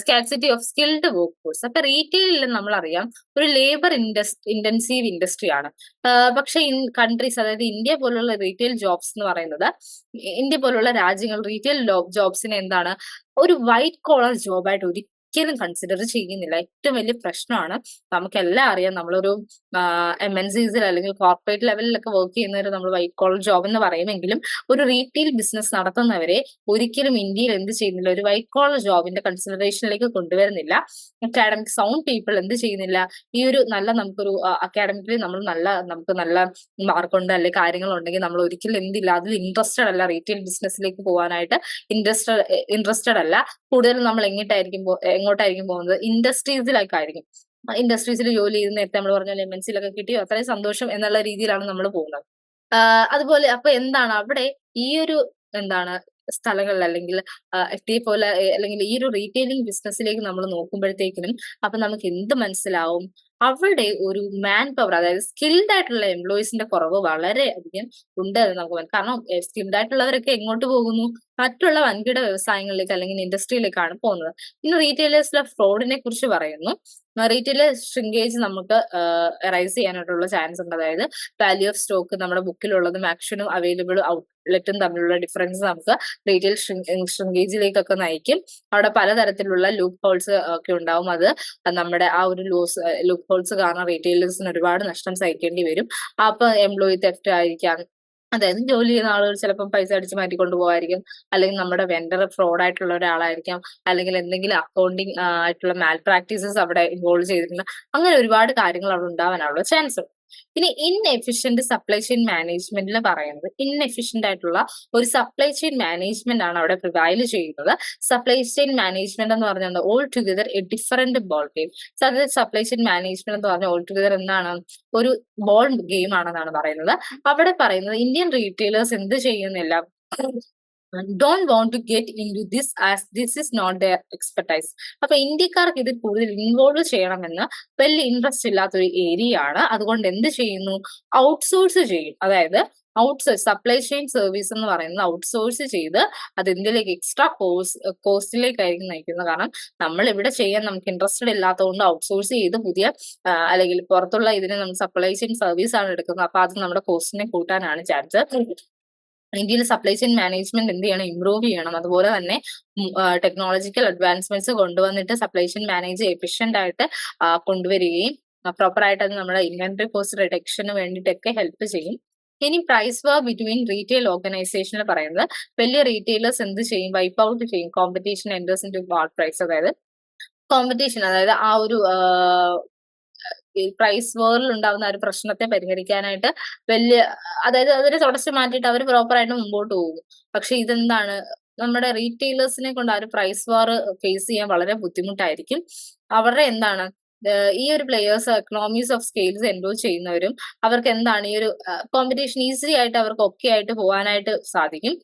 Speaker 1: scarcity of skilled work force അപ്പൊ റീറ്റെയിലിൽ നമ്മൾ അറിയാം ഒരു ലേബർ ഇൻഡസ് ഇന്റൻസീവ് ഇൻഡസ്ട്രി ആണ്. പക്ഷെ ഇൻ കൺട്രീസ് അതായത് ഇന്ത്യ പോലുള്ള റീറ്റെയിൽ ജോബ്സ് എന്ന് പറയുന്നത് ഇന്ത്യ പോലുള്ള രാജ്യങ്ങൾ റീറ്റെയിൽ ജോബ്സിനെ എന്താണ് ഒരു വൈറ്റ് കോളർ ജോബായിട്ട് ഒരിക്കലും കൺസിഡർ ചെയ്യുന്നില്ല. ഏറ്റവും വലിയ പ്രശ്നമാണ് നമുക്കെല്ലാം അറിയാം നമ്മളൊരു എം എൻ സിസിൽ അല്ലെങ്കിൽ കോർപ്പറേറ്റ് ലെവലിലൊക്കെ വർക്ക് ചെയ്യുന്നവർ നമ്മൾ വൈറ്റ് കോളർ ജോബ് എന്ന് പറയുമെങ്കിലും ഒരു റീറ്റെയിൽ ബിസിനസ് നടത്തുന്നവരെ ഒരിക്കലും ഇന്ത്യയിൽ എന്ത് ചെയ്യുന്നില്ല ഒരു വൈറ്റ് കോളർ ജോബിന്റെ കൺസിഡറേഷനിലേക്ക് കൊണ്ടുവരുന്നില്ല. അക്കാഡമിക് സൗണ്ട് പീപ്പിൾ എന്ത് ചെയ്യുന്നില്ല ഈ ഒരു നല്ല നമുക്കൊരു അക്കാഡമിക്കലി നമ്മൾ നല്ല നമുക്ക് നല്ല മാർക്കുണ്ട് അല്ലെങ്കിൽ കാര്യങ്ങളുണ്ടെങ്കിൽ നമ്മൾ ഒരിക്കലും എന്തില്ല അതിൽ ഇൻട്രസ്റ്റഡ് അല്ല റീറ്റെയിൽ ബിസിനസ്സിലേക്ക് പോകാനായിട്ട് ഇൻട്രസ്റ്റഡ് ഇൻട്രസ്റ്റഡ് അല്ല. കൂടുതലും നമ്മൾ എങ്ങോട്ടായിരിക്കും എങ്ങോട്ടായിരിക്കും പോകുന്നത്. ഇൻഡസ്ട്രീസിലൊക്കെ ആയിരിക്കും ഇൻഡസ്ട്രീസിൽ ജോലി ചെയ്ത് നേരത്തെ നമ്മൾ പറഞ്ഞ എം എൻ സിയിലൊക്കെ കിട്ടിയോ? അത്രയും സന്തോഷം എന്നുള്ള രീതിയിലാണ് നമ്മൾ പോകുന്നത്. അതുപോലെ അപ്പൊ എന്താണ് അവിടെ ഈ ഒരു എന്താണ് സ്ഥലങ്ങളിൽ അല്ലെങ്കിൽ ടി പോലെ അല്ലെങ്കിൽ ഈ ഒരു റീറ്റെയിലിംഗ് ബിസിനസ്സിലേക്ക് നമ്മൾ നോക്കുമ്പോഴത്തേക്കിനും അപ്പൊ നമുക്ക് എന്ത് മനസ്സിലാവും? അവിടെ ഒരു മാൻ പവർ അതായത് സ്കിൽഡ് ആയിട്ടുള്ള എംപ്ലോയീസിന്റെ കുറവ് വളരെ അധികം ഉണ്ട് എന്ന് നമുക്ക് മനസ്സിലാക്കാം കാരണം സ്കിൽഡ് ആയിട്ടുള്ളവരൊക്കെ എങ്ങോട്ട് പോകുന്നു? മറ്റുള്ള വൻകിട വ്യവസായങ്ങളിലേക്ക് അല്ലെങ്കിൽ ഇൻഡസ്ട്രിയിലേക്കാണ് പോകുന്നത്. ഇന്ന് റീറ്റെയിലേഴ്സിലെ ഫ്രോഡിനെ കുറിച്ച് പറയുന്നു. റീറ്റെയിൽ ഷ്രിങ്കേജ് നമുക്ക് റൈസ് ചെയ്യാനായിട്ടുള്ള ചാൻസ് ഉണ്ട്. അതായത് വാല്യൂ ഓഫ് സ്റ്റോക്ക് നമ്മുടെ ബുക്കിലുള്ളതും ആക്ഷനും അവൈലബിൾ ഔട്ട്ലെറ്റും തമ്മിലുള്ള ഡിഫറൻസ് നമുക്ക് റീറ്റെയിൽ ഷ്രിങ്കേജിലേക്കൊക്കെ നയിക്കും. അവിടെ പലതരത്തിലുള്ള ലൂപ്പ് ഹോൾസ് ഒക്കെ ഉണ്ടാവും. അത് നമ്മുടെ ആ ഒരു ലൂസ് ലൂപ്പ് ഹോൾസ് കാരണം റീറ്റെയിലേഴ്സിന് ഒരുപാട് നഷ്ടം സഹിക്കേണ്ടി വരും. അപ്പൊ എംപ്ലോയി തെഫ്റ്റ് ആയിരിക്കാം. അതായത് ജോലി ചെയ്യുന്ന ആളുകൾ ചിലപ്പോൾ പൈസ അടിച്ച് മാറ്റി പോകായിരിക്കും അല്ലെങ്കിൽ നമ്മുടെ വെണ്ടർ ഫ്രോഡ് ആയിട്ടുള്ള ഒരാളായിരിക്കാം. അല്ലെങ്കിൽ എന്തെങ്കിലും അക്കൗണ്ടിങ് ആയിട്ടുള്ള മാൽ പ്രാക്ടീസസ് അവിടെ ഇൻവോൾവ് ചെയ്തിട്ടുണ്ട് അങ്ങനെ ഒരുപാട് കാര്യങ്ങൾ അവിടെ ഉണ്ടാവാനുള്ള ചാൻസ് ഉണ്ട്. ഇനി ഇൻഎഫിഷ്യന്റ് സപ്ലൈ ചെയിൻ മാനേജ്മെന്റിൽ പറയുന്നത് ഇൻഎഫിഷ്യന്റ് ആയിട്ടുള്ള ഒരു സപ്ലൈ ചെയിൻ മാനേജ്മെന്റ് ആണ് അവിടെ പ്രിവൈൽ ചെയ്യുന്നത്. സപ്ലൈ ചെയിൻ മാനേജ്മെന്റ് എന്ന് പറഞ്ഞാൽ all together a different ball game അതായത് സപ്ലൈ ചെയിൻ മാനേജ്മെന്റ് എന്ന് പറഞ്ഞാൽ ഓൾ ടുഗദർ എന്താണ്? ഒരു ബോൾ ഗെയിം ആണെന്നാണ് പറയുന്നത്. അവിടെ പറയുന്നത് ഇന്ത്യൻ റീറ്റെയിലേഴ്സ് എന്ത് ചെയ്യുന്നില്ല? Don't want to get into this as this is not their expertise അപ്പൊ ഇന്ത്യക്കാർക്ക് ഇതിൽ കൂടുതൽ ഇൻവോൾവ് ചെയ്യണമെന്ന് വലിയ ഇൻട്രസ്റ്റ് ഇല്ലാത്തൊരു ഏരിയ ആണ്. അതുകൊണ്ട് എന്ത് ചെയ്യുന്നു? ഔട്ട്സോഴ്സ് ചെയ്യും. അതായത് ഔട്ട്സോഴ്സ് സപ്ലൈ ചെയിൻ സർവീസ് എന്ന് പറയുന്നത് ഔട്ട്സോഴ്സ് ചെയ്ത് അത് എന്തിലേക്ക് എക്സ്ട്രാ കോസ് കോസ്റ്റിലേക്കായിരിക്കും നയിക്കുന്നത്. കാരണം നമ്മൾ ഇവിടെ ചെയ്യാൻ നമുക്ക് ഇൻട്രസ്റ്റഡ് ഇല്ലാത്തതുകൊണ്ട് ഔട്ട്സോഴ്സ് ചെയ്ത് പുതിയ അല്ലെങ്കിൽ പുറത്തുള്ള ഇതിനെ നമ്മൾ സപ്ലൈ ചെയിൻ സർവീസ് ആണ് എടുക്കുന്നത്. അപ്പൊ അത് നമ്മുടെ കോസ്റ്റിനെ കൂട്ടാനാണ് ചാൻസ് ഇന്ത്യയിൽ സപ്ലൈ ചെയിൻ മാനേജ്മെന്റ് എന്ത് ചെയ്യണം ഇംപ്രൂവ് ചെയ്യണം. അതുപോലെ തന്നെ ടെക്നോളജിക്കൽ അഡ്വാൻസ്മെന്റ്സ് കൊണ്ടുവന്നിട്ട് സപ്ലൈ ചെയിൻ മാനേജ് എഫിഷ്യന്റ് ആയിട്ട് കൊണ്ടുവരികയും പ്രോപ്പർ ആയിട്ട് അത് നമ്മുടെ ഇൻവെന്ററി കോസ്റ്റ് റിഡക്ഷന് വേണ്ടിയിട്ടൊക്കെ ഹെൽപ്പ് ചെയ്യും. ഇനി പ്രൈസ് വാർ ബിറ്റ്വീൻ റീറ്റെയിൽ ഓർഗനൈസേഷനിൽ പറയുന്നത് വലിയ റീറ്റെയിലേഴ്സ് എന്ത് ചെയ്യും? വൈപ്പ് ഔട്ട് ചെയ്യും. Competition enters into price അതായത് കോമ്പറ്റീഷൻ അതായത് ആ ഒരു ഈ പ്രൈസ് വേറിൽ ഉണ്ടാവുന്ന ഒരു പ്രശ്നത്തെ പരിഹരിക്കാനായിട്ട് വലിയ അതായത് അതിനെ തുടച്ചു മാറ്റിയിട്ട് അവർ പ്രോപ്പറായിട്ട് മുമ്പോട്ട് പോകും. പക്ഷെ ഇതെന്താണ്? നമ്മുടെ റീറ്റെയിലേഴ്സിനെ കൊണ്ട് ആ ഒരു പ്രൈസ് വാർ ഫേസ് ചെയ്യാൻ വളരെ ബുദ്ധിമുട്ടായിരിക്കും. അവരുടെ എന്താണ്? ഈ ഒരു പ്ലെയേഴ്സ് എക്കണോമീസ് ഓഫ് സ്കെയിൽസ് എൻഡോ ചെയ്യുന്നവരും അവർക്ക് എന്താണ്? ഈ ഒരു കോമ്പറ്റീഷൻ ഈസി ആയിട്ട് അവർക്ക് ഒക്കെ ആയിട്ട് പോകാനായിട്ട് സാധിക്കും.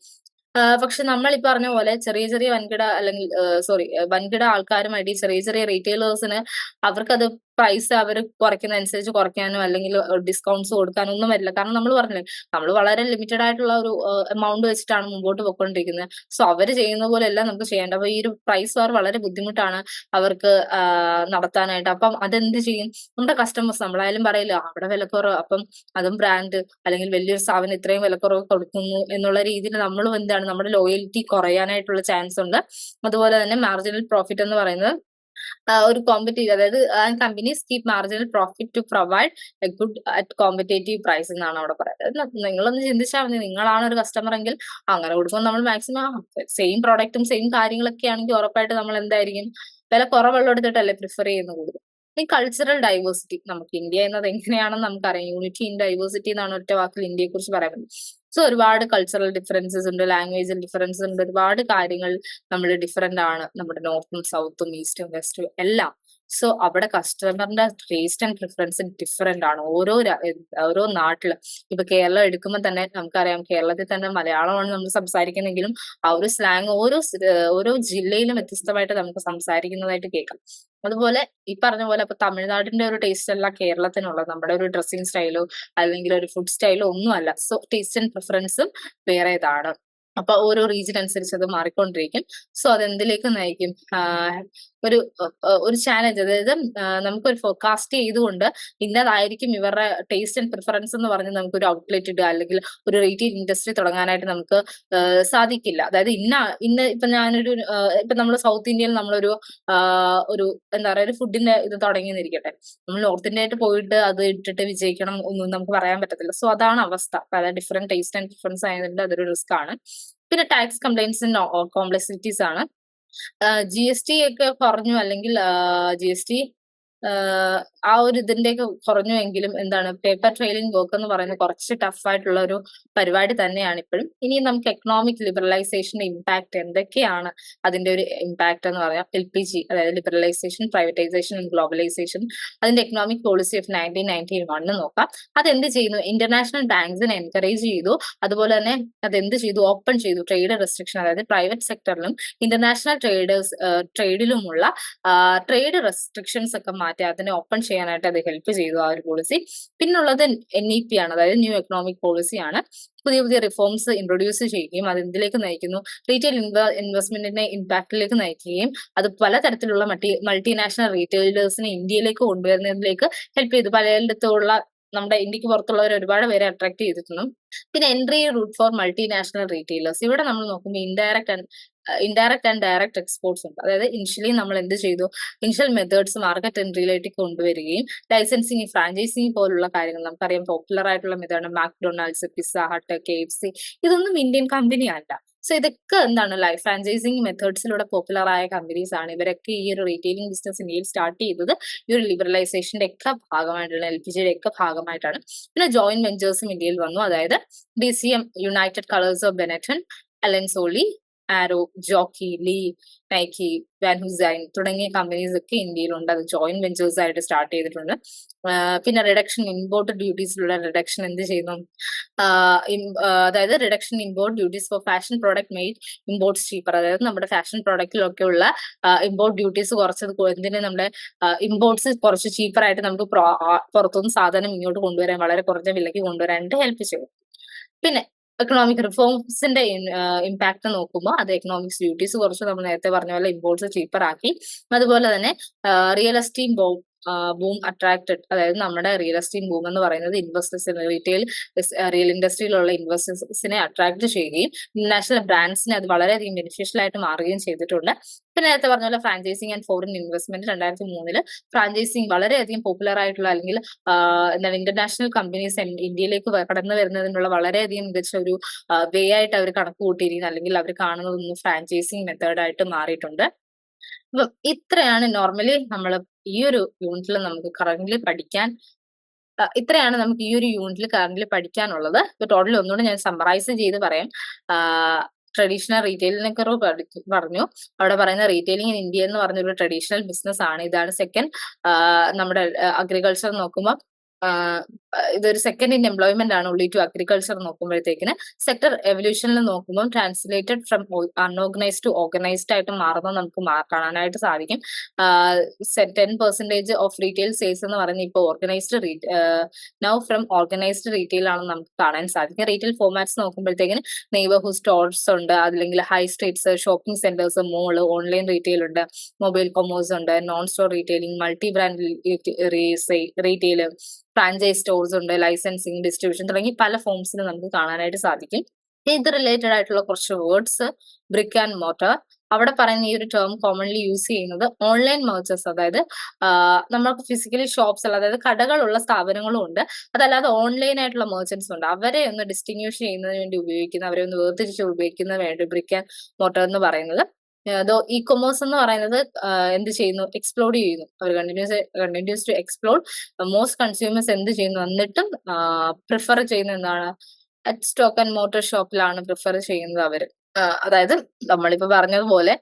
Speaker 1: പക്ഷെ നമ്മൾ ഈ പറഞ്ഞ പോലെ ചെറിയ ചെറിയ വൻകിട അല്ലെങ്കിൽ സോറി വൻകിട ആൾക്കാരുമായിട്ട് ചെറിയ ചെറിയ റീറ്റെയിലേഴ്സിന് അവർക്കത് പ്രൈസ് അവർ കുറയ്ക്കുന്നതനുസരിച്ച് കുറയ്ക്കാനോ അല്ലെങ്കിൽ ഡിസ്കൗണ്ട്സ് കൊടുക്കാനോ ഒന്നും വരില്ല. കാരണം നമ്മൾ പറഞ്ഞില്ലേ നമ്മൾ വളരെ ലിമിറ്റഡ് ആയിട്ടുള്ള ഒരു എമൗണ്ട് വെച്ചിട്ടാണ് മുമ്പോട്ട് പോയിക്കൊണ്ടിരിക്കുന്നത്. സോ അവർ ചെയ്യുന്ന പോലെ എല്ലാം നമുക്ക് ചെയ്യേണ്ട അപ്പൊ ഈ ഒരു പ്രൈസ് വാർ വളരെ ബുദ്ധിമുട്ടാണ് അവർക്ക് നടത്താനായിട്ട്. അപ്പം അതെന്ത് ചെയ്യും? നമ്മുടെ കസ്റ്റമേഴ്സ് നമ്മളായാലും പറയില്ല അവിടെ വിലക്കുറവ് അപ്പം അതും ബ്രാൻഡ് അല്ലെങ്കിൽ വലിയൊരു സ്ഥാപനം ഇത്രയും വിലക്കുറവ് കൊടുക്കുന്നു എന്നുള്ള രീതിയിൽ നമ്മളും എന്താണ് നമ്മുടെ ലോയൽറ്റി കുറയാനായിട്ടുള്ള ചാൻസ് ഉണ്ട്. അതുപോലെ തന്നെ മാർജിനൽ പ്രോഫിറ്റ് എന്ന് പറയുന്നത് ഒരു കോമ്പറ്റേറ്റീവ് അതായത് companies keep marginal profit to provide a good at competitive price എന്നാണ് അവിടെ പറയുന്നത്. നിങ്ങളൊന്ന് ചിന്തിച്ചാൽ മതി. നിങ്ങളാണ് ഒരു കസ്റ്റമർ എങ്കിൽ അങ്ങനെ കൊടുക്കുമ്പോൾ നമ്മൾ മാക്സിമം സെയിം പ്രോഡക്റ്റും സെയിം കാര്യങ്ങളൊക്കെ ആണെങ്കിൽ ഉറപ്പായിട്ട് നമ്മൾ എന്തായിരിക്കും? വില കുറവുള്ള എടുത്തിട്ടല്ലേ പ്രിഫർ ചെയ്യുന്ന കൂടുതൽ. ഈ കൾച്ചറൽ ഡൈവേഴ്സിറ്റി നമുക്ക് ഇന്ത്യ എന്നത് എങ്ങനെയാണെന്ന് നമുക്കറിയാം. യൂണിറ്റി ഇൻ ഡൈവേഴ്സിറ്റി എന്നാണ് ഒറ്റ വാക്കിൽ ഇന്ത്യയെ കുറിച്ച് പറയുന്നത്. സോ ഒരുപാട് കൾച്ചറൽ ഡിഫറൻസസ് ഉണ്ട് ലാംഗ്വേജ് ഡിഫറൻസസ് ഉണ്ട് ഒരുപാട് കാര്യങ്ങൾ നമ്മൾ ഡിഫറെന്റ് ആണ്. നമ്മുടെ നോർത്തും സൗത്തും ഈസ്റ്റും വെസ്റ്റും എല്ലാം. സോ അവിടെ കസ്റ്റമറിന്റെ ടേസ്റ്റ് ആൻഡ് പ്രിഫറൻസ് ഡിഫറെന്റ് ആണ്. ഓരോ ഓരോ നാട്ടിൽ ഇപ്പൊ കേരളം എടുക്കുമ്പോൾ തന്നെ നമുക്കറിയാം കേരളത്തിൽ തന്നെ മലയാളമാണ് നമ്മൾ സംസാരിക്കുന്നെങ്കിലും ആ ഒരു സ്ലാങ് ഓരോ ഓരോ ജില്ലയിലും വ്യത്യസ്തമായിട്ട് നമുക്ക് സംസാരിക്കുന്നതായിട്ട് കേൾക്കാം. അതുപോലെ ഈ പറഞ്ഞ പോലെ അപ്പൊ തമിഴ്നാടിന്റെ ഒരു ടേസ്റ്റ് അല്ല കേരളത്തിനുള്ളത്. നമ്മുടെ ഒരു ഡ്രസ്സിങ് സ്റ്റൈലോ അല്ലെങ്കിൽ ഒരു ഫുഡ് സ്റ്റൈലോ ഒന്നുമല്ല സോ ടേസ്റ്റ് ആൻഡ് പ്രിഫറൻസും വേറെ ഇതാണ് അപ്പൊ ഓരോ റീജിയൻ അനുസരിച്ച് അത് മാറിക്കൊണ്ടിരിക്കും. സോ അതെന്തിലേക്ക് നയിക്കും? ഒരു ഒരു ചാലഞ്ച് അതായത് നമുക്കൊരു ഫോർകാസ്റ്റ് ചെയ്തുകൊണ്ട് ഇന്നതായിരിക്കും ഇവരുടെ ടേസ്റ്റ് ആൻഡ് പ്രിഫറൻസ് എന്ന് പറഞ്ഞ് നമുക്ക് ഒരു ഔട്ട്ലെറ്റ് ഇടുക. അല്ലെങ്കിൽ ഒരു റീറ്റെയിൽ ഇൻഡസ്ട്രി തുടങ്ങാനായിട്ട് നമുക്ക് സാധിക്കില്ല. അതായത് ഇന്ന ഇന്ന് ഇപ്പൊ ഞാനൊരു ഇപ്പൊ നമ്മൾ സൗത്ത് ഇന്ത്യയിൽ നമ്മളൊരു ഒരു എന്താ പറയുക ഒരു ഫുഡിന്റെ ഇത് തുടങ്ങിയെന്നിരിക്കട്ടെ നമ്മൾ നോർത്ത് ഇന്ത്യ ആയിട്ട് പോയിട്ട് അത് ഇട്ടിട്ട് വിജയിക്കണം ഒന്നും നമുക്ക് പറയാൻ പറ്റത്തില്ല. സോ അതാണ് അവസ്ഥ. പല ഡിഫറെന്റ് ടേസ്റ്റ് ആൻഡ് പ്രിഫറൻസ് ആയതിന്റെ അതൊരു റിസ്ക് ആണ്. പിന്നെ ടാക്സ് കംപ്ലൈൻസിന്റെ കോംപ്ലക്സിറ്റീസ് ആണ്. ജി എസ് ടി ഒക്കെ കുറഞ്ഞു അല്ലെങ്കിൽ ജി എസ് ടി ആ ഒരു ഇതിന്റെയൊക്കെ കുറഞ്ഞുവെങ്കിലും എന്താണ് പേപ്പർ ട്രെയിലിംഗ് വർക്ക് എന്ന് പറയുന്നത് കുറച്ച് ടഫ് ആയിട്ടുള്ള ഒരു പരിപാടി തന്നെയാണ് ഇപ്പോഴും. ഇനി നമുക്ക് എക്കണോമിക് ലിബറലൈസേഷന്റെ ഇമ്പാക്ട് എന്തൊക്കെയാണ് അതിന്റെ ഒരു ഇമ്പാക്ട് എന്ന് പറയാം. എൽ പി ജി അതായത് ലിബറലൈസേഷൻ പ്രൈവറ്റൈസേഷൻ ഗ്ലോബലൈസേഷൻ അതിന്റെ economic policy of nineteen nineteen one നോക്കാം. എന്ത് ചെയ്യുന്നു? ഇന്റർനാഷണൽ ബാങ്ക്സിനെ എൻകറേജ് ചെയ്തു. അതുപോലെ തന്നെ അത് എന്ത് ചെയ്തു? ഓപ്പൺ ചെയ്തു. ട്രേഡ് റെസ്ട്രിക്ഷൻ അതായത് പ്രൈവറ്റ് സെക്ടറിലും ഇന്റർനാഷണൽ ട്രേഡേഴ്സ് ട്രേഡിലുമുള്ള ട്രേഡ് റെസ്ട്രിക്ഷൻസ് ഒക്കെ മാറ്റി മാറ്റി അതിനെ ഓപ്പൺ ചെയ്യാനായിട്ട് അത് ഹെൽപ്പ് ചെയ്തു ആ ഒരു പോളിസി പിന്നുള്ളത് എൻ ഇ പി ആണ് അതായത് ന്യൂ എക്കണോമിക് ആണ്. പുതിയ പുതിയ റിഫോംസ് ഇൻട്രൊഡ്യൂസ് ചെയ്യുകയും അത് എന്തിലേക്ക് നയിക്കുന്നു. റീറ്റെയിൽ ഇൻവെസ്റ്റ്മെന്റിനെ ഇമ്പാക്റ്റിലേക്ക് നയിക്കുകയും അത് പലതരത്തിലുള്ള മൾട്ടി മൾട്ടിനാഷണൽ റീറ്റെയിലേഴ്സിനെ ഇന്ത്യയിലേക്ക് കൊണ്ടുവരുന്നതിലേക്ക് ഹെൽപ്പ് ചെയ്തു. പലയിടത്തുള്ള നമ്മുടെ ഇന്ത്യയ്ക്ക് പുറത്തുള്ളവർ ഒരുപാട് പേരെ അട്രാക്ട് ചെയ്തിട്ടുണ്ട് പിന്നെ entry route for multinational retailers ഇവിടെ നമ്മൾ നോക്കുമ്പോൾ indirect and indirect and direct exports ഉണ്ട്. അതായത് ഇനിഷ്യലി നമ്മൾ എന്ത് ചെയ്തു? ഇനിഷ്യൽ മെത്തേഡ്സ് മാർക്കറ്റ് എൻട്രിയിലേക്ക് കൊണ്ടുവരികയും ലൈസൻസിങ് ഫ്രാഞ്ചൈസിങ് പോലുള്ള കാര്യങ്ങൾ നമുക്കറിയാം പോപ്പുലർ ആയിട്ടുള്ള method McDonald's Pizza Hut K F C ഇതൊന്നും ഇന്ത്യൻ കമ്പനി അല്ല സോ ഇതൊക്കെ എന്താണ് ലൈഫ് ഫ്രാഞ്ചൈസിങ് മെത്തേഡ്സിലൂടെ പോപ്പുലർ ആയ കമ്പനീസ് ആണ്. ഇവരൊക്കെ ഈ ഒരു റീറ്റെയിലിംഗ് ബിസിനസ് ഇന്ത്യയിൽ സ്റ്റാർട്ട് ചെയ്തത് ഈ ഒരു ലിബറലൈസേഷന്റെ ഒക്കെ ഭാഗമായിട്ടുള്ള എൽ പി ജിയുടെ ഒക്കെ ഭാഗമായിട്ടാണ്. പിന്നെ ജോയിന്റ് വെഞ്ചേഴ്സും ഇന്ത്യയിൽ വന്നു. അതായത് D C M United Colors of Benetton Allen Solly Arrow Jockey Lee Nike Van Heusen തുടങ്ങിയ കമ്പനീസ് ഒക്കെ ഇന്ത്യയിലുണ്ട്. അത് ജോയിന്റ് വെഞ്ചേഴ്സ് ആയിട്ട് സ്റ്റാർട്ട് ചെയ്തിട്ടുണ്ട്. പിന്നെ റിഡക്ഷൻ ഇമ്പോർട്ട് ഡ്യൂട്ടീസിലുള്ള റിഡക്ഷൻ എന്ത് ചെയ്യുന്നു? അതായത് reduction import duties for fashion product made imports cheaper അതായത് നമ്മുടെ ഫാഷൻ പ്രോഡക്റ്റിലൊക്കെ ഉള്ള ഇമ്പോർട്ട് ഡ്യൂട്ടീസ് കുറച്ചത് എന്തിന് നമ്മുടെ ഇമ്പോർട്ട്സ് കുറച്ച് ചീപ്പർ ആയിട്ട് നമുക്ക് പുറത്തുനിന്ന് സാധനം ഇങ്ങോട്ട് കൊണ്ടുവരാൻ വളരെ കുറഞ്ഞ വിലയ്ക്ക് കൊണ്ടുവരാനായിട്ട് ഹെൽപ്പ് ചെയ്യും. പിന്നെ എക്കണോമിക് റിഫോംസിന്റെ ഇമ്പാക്ട് നോക്കുമ്പോൾ അത് എക്കണോമിക്സ് ഡ്യൂട്ടീസ് കുറച്ച് നമ്മൾ നേരത്തെ പറഞ്ഞ പോലെ ഇമ്പോർട്ട്സ് ചീപ്പർ ആക്കി. അതുപോലെ തന്നെ റിയൽ എസ്റ്റേറ്റ് ബോ അട്രാക്റ്റഡ് അതായത് നമ്മുടെ റിയൽ എസ്റ്റേറ്റ് ബൂം എന്ന് പറയുന്നത് ഇൻവെസ്റ്റേഴ്സിന് റീറ്റെയിൽ റിയൽ ഇൻഡസ്ട്രിയിലുള്ള ഇൻവെസ്റ്റേഴ്സിനെ അട്രാക്ട് ചെയ്യുകയും ഇന്റർനാഷണൽ ബ്രാൻഡ്സിന് അത് വളരെയധികം ബെനിഫിഷ്യൽ ആയിട്ട് മാറുകയും ചെയ്തിട്ടുണ്ട്. പിന്നെ നേരത്തെ പറഞ്ഞ പോലെ ഫ്രാഞ്ചൈസിങ് ആൻഡ് ഫോറിൻ ഇൻവെസ്റ്റ്മെന്റ് രണ്ടായിരത്തി മൂന്നിൽ ഫ്രാഞ്ചൈസിങ് വളരെയധികം പോപ്പുലർ ആയിട്ടുള്ള അല്ലെങ്കിൽ എന്താണ് ഇന്റർനാഷണൽ കമ്പനീസ് ഇന്ത്യയിലേക്ക് കടന്നു വരുന്നതിനുള്ള വളരെയധികം മികച്ച ഒരു വേ ആയിട്ട് അവർ കണക്ക് കൂട്ടിയിരിക്കുന്നത് അല്ലെങ്കിൽ അവർ കാണുന്നതൊന്നും ഫ്രാഞ്ചൈസിങ് മെത്തേഡായിട്ട് മാറിയിട്ടുണ്ട്. അപ്പം ഇത്രയാണ് നോർമലി നമ്മൾ ഈ ഒരു യൂണിറ്റിൽ നമുക്ക് കറന്റ് പഠിക്കാൻ ഇത്രയാണ് നമുക്ക് ഈ ഒരു യൂണിറ്റിൽ കറന്റ് പഠിക്കാനുള്ളത്. ഇപ്പൊ ടോട്ടൽ ഒന്നുകൂടെ ഞാൻ സമ്മറൈസ് ചെയ്ത് പറയാം. ട്രഡീഷണൽ റീറ്റെയിലിനെ കുറിച്ച് പറഞ്ഞു. അവിടെ പറയുന്ന റീറ്റെയിലിംഗ് ഇൻ ഇന്ത്യ എന്ന് പറഞ്ഞൊരു ട്രഡീഷണൽ ബിസിനസ് ആണ്. ഇതാണ് സെക്കൻഡ് നമ്മുടെ അഗ്രികൾച്ചർ നോക്കുമ്പോൾ ഇതൊരു സെക്കൻഡ് ഇൻ എംപ്ലോയ്മെന്റ് ആണ് ഉള്ളി ടു അഗ്രികൾച്ചർ നോക്കുമ്പോഴത്തേക്കിന്. സെക്ടർ എവല്യൂഷനിൽ നോക്കുമ്പോൾ translated from unorganised to organised ആയിട്ട് മാറുന്നത് നമുക്ക് കാണാനായിട്ട് സാധിക്കും. Ten percentage of retail sales എന്ന് പറയുന്നത് ഇപ്പോൾ organised now from organised retail ആണ് നമുക്ക് കാണാൻ സാധിക്കും. റീറ്റെയിൽ ഫോർമാറ്റ്സ് നോക്കുമ്പോഴത്തേക്കിന് നെയ്ബർഹുഡ് സ്റ്റോർസ് ഉണ്ട് അല്ലെങ്കിൽ high streets shopping centres mall online retail ഉണ്ട് മൊബൈൽ കൊമേഴ്സ് ഉണ്ട് non store retailing multi brand retail franchise stores ഉണ്ട് ലൈസൻസിങ് ഡിസ്ട്രിബ്യൂഷൻ തുടങ്ങി പല ഫോംസിന് നമുക്ക് കാണാനായിട്ട് സാധിക്കും. ഇത് റിലേറ്റഡ് ആയിട്ടുള്ള കുറച്ച് വേർഡ്സ് ബ്രിക്ക് ആൻഡ് മോട്ടർ അവിടെ പറയുന്ന ഈ ഒരു ടേം കോമൺലി യൂസ് ചെയ്യുന്നത് ഓൺലൈൻ മെർച്ചേഴ്സ് അതായത് നമ്മൾക്ക് ഫിസിക്കലി ഷോപ്സ് അതായത് കടകളുള്ള സ്ഥാപനങ്ങളും ഉണ്ട്. അതല്ലാതെ ഓൺലൈൻ ആയിട്ടുള്ള മെർച്ചൻസ് ഉണ്ട്. അവരെ ഒന്ന് ഡിസ്റ്റിങ്വിഷ് ചെയ്യുന്നതിന് വേണ്ടി ഉപയോഗിക്കുന്ന അവരെ ഒന്ന് വേർതിരിച്ച് ഉപയോഗിക്കുന്ന വേണ്ടി ബ്രിക്ക് ആൻഡ് മോട്ടർ എന്ന് പറയുന്നത് ഇ കൊമേഴ്സ് എന്ന് പറയുന്നത് എന്ത് ചെയ്യുന്നു? എക്സ്പ്ലോഡ് ചെയ്യുന്നു. അവർ continues continues to explore most consumers എന്ത് ചെയ്യുന്നു? എന്നിട്ടും പ്രിഫർ ചെയ്യുന്ന എന്താണ്? അറ്റ് സ്റ്റോക്ക് ആൻഡ് മോട്ടോർ ഷോപ്പിലാണ് പ്രിഫർ ചെയ്യുന്നത് അവർ അതായത് നമ്മളിപ്പോ പറഞ്ഞതുപോലെ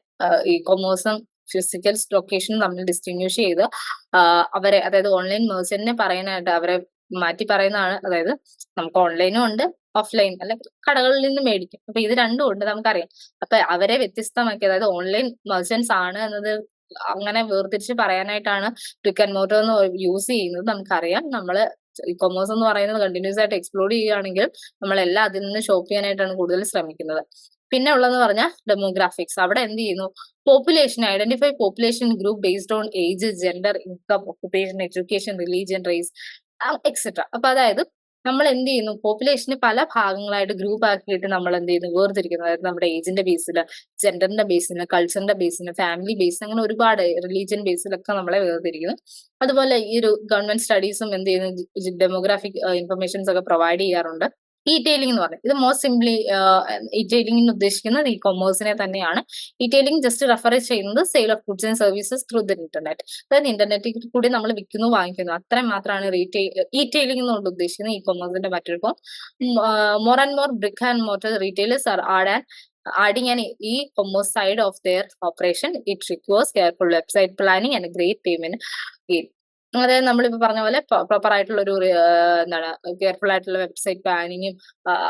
Speaker 1: ഇ കൊമേഴ്സും ഫിസിക്കൽ ലൊക്കേഷനും തമ്മിൽ ഡിസ്റ്റിങ്വിഷ് ചെയ്ത് അവരെ അതായത് ഓൺലൈൻ മേഴ്സന്റിനെ പറയാനായിട്ട് അവരെ മാറ്റി പറയുന്നതാണ്. അതായത് നമുക്ക് ഓൺലൈനും ഉണ്ട് ഓഫ്ലൈൻ അല്ലെ കടകളിൽ നിന്ന് മേടിക്കും. അപ്പൊ ഇത് രണ്ടും ഉണ്ട് നമുക്കറിയാം. അപ്പൊ അവരെ വ്യത്യസ്തമാക്കി അതായത് ഓൺലൈൻ മെർച്ചൻസ് ആണ് എന്നത് അങ്ങനെ വേർതിരിച്ച് പറയാനായിട്ടാണ് ട്രിക്ക് ആൻഡ് മോട്ടർ എന്ന് യൂസ് ചെയ്യുന്നത് നമുക്കറിയാം. നമ്മൾ ഇ കൊമേഴ്സ് എന്ന് പറയുന്നത് കണ്ടിന്യൂസ് ആയിട്ട് എക്സ്പ്ലോർ ചെയ്യുകയാണെങ്കിൽ നമ്മളെല്ലാം അതിൽ നിന്ന് ഷോപ്പ് ചെയ്യാനായിട്ടാണ് കൂടുതൽ ശ്രമിക്കുന്നത്. പിന്നെ ഉള്ളതെന്ന് പറഞ്ഞാൽ ഡെമോഗ്രാഫിക്സ് അവിടെ എന്ത് ചെയ്യുന്നു? Population identify population group based on age gender income occupation education religion race etcetera അപ്പൊ അതായത് നമ്മൾ എന്ത് ചെയ്യുന്നു പോപ്പുലേഷന് പല ഭാഗങ്ങളായിട്ട് ഗ്രൂപ്പ് ആക്കിയിട്ട് നമ്മൾ എന്ത് ചെയ്യുന്നു വേർതിരിക്കുന്നു. അതായത് നമ്മുടെ ഏജിന്റെ ബേസിൽ ജെൻഡറിന്റെ ബേസിൽ കൾച്ചറിന്റെ ബേസിൽ ഫാമിലി ബേസ് അങ്ങനെ ഒരുപാട് റിലീജിയൻ ബേസിലൊക്കെ നമ്മളെ വേർതിരിക്കുന്നു. അതുപോലെ ഈ ഒരു ഗവൺമെന്റ് സ്റ്റഡീസും എന്ത് ചെയ്യുന്നു ഡെമോഗ്രാഫിക് ഇൻഫർമേഷൻസ് ഒക്കെ പ്രൊവൈഡ് ചെയ്യാറുണ്ട്. ഇറ്റെയിലിംഗ് എന്ന് പറഞ്ഞു ഇത് മോസ്റ്റ് സിംപ്ലി ഇറ്റെയിലിംഗ് എന്ന് ഉദ്ദേശിക്കുന്നത് ഇ കൊമേഴ്സിനെ തന്നെയാണ്. ഇ ടെയിലിംഗ് ജസ്റ്റ് റെഫർ ചെയ്യുന്നത് sale of goods and services through the internet അതായത് ഇന്റർനെറ്റിൽ കൂടി നമ്മൾ വിൽക്കുന്നു വാങ്ങിക്കുന്നു. അത്രയും മാത്രമാണ് റീറ്റെയിൽ ഇറ്റെയിലിംഗ് എന്നുകൊണ്ട് ഉദ്ദേശിക്കുന്നത് ഇ കൊമേഴ്സിന്റെ മറ്റൊരു form more and more brick and mortar retailers are add and adding an e-commerce side of their operation it requires careful website planning and great gain അതായത് നമ്മളിപ്പോ പറഞ്ഞ പോലെ പ്രോപ്പർ ആയിട്ടുള്ള ഒരു എന്താണ് കെയർഫുൾ ആയിട്ടുള്ള വെബ്സൈറ്റ് പ്ലാനിങ്ങും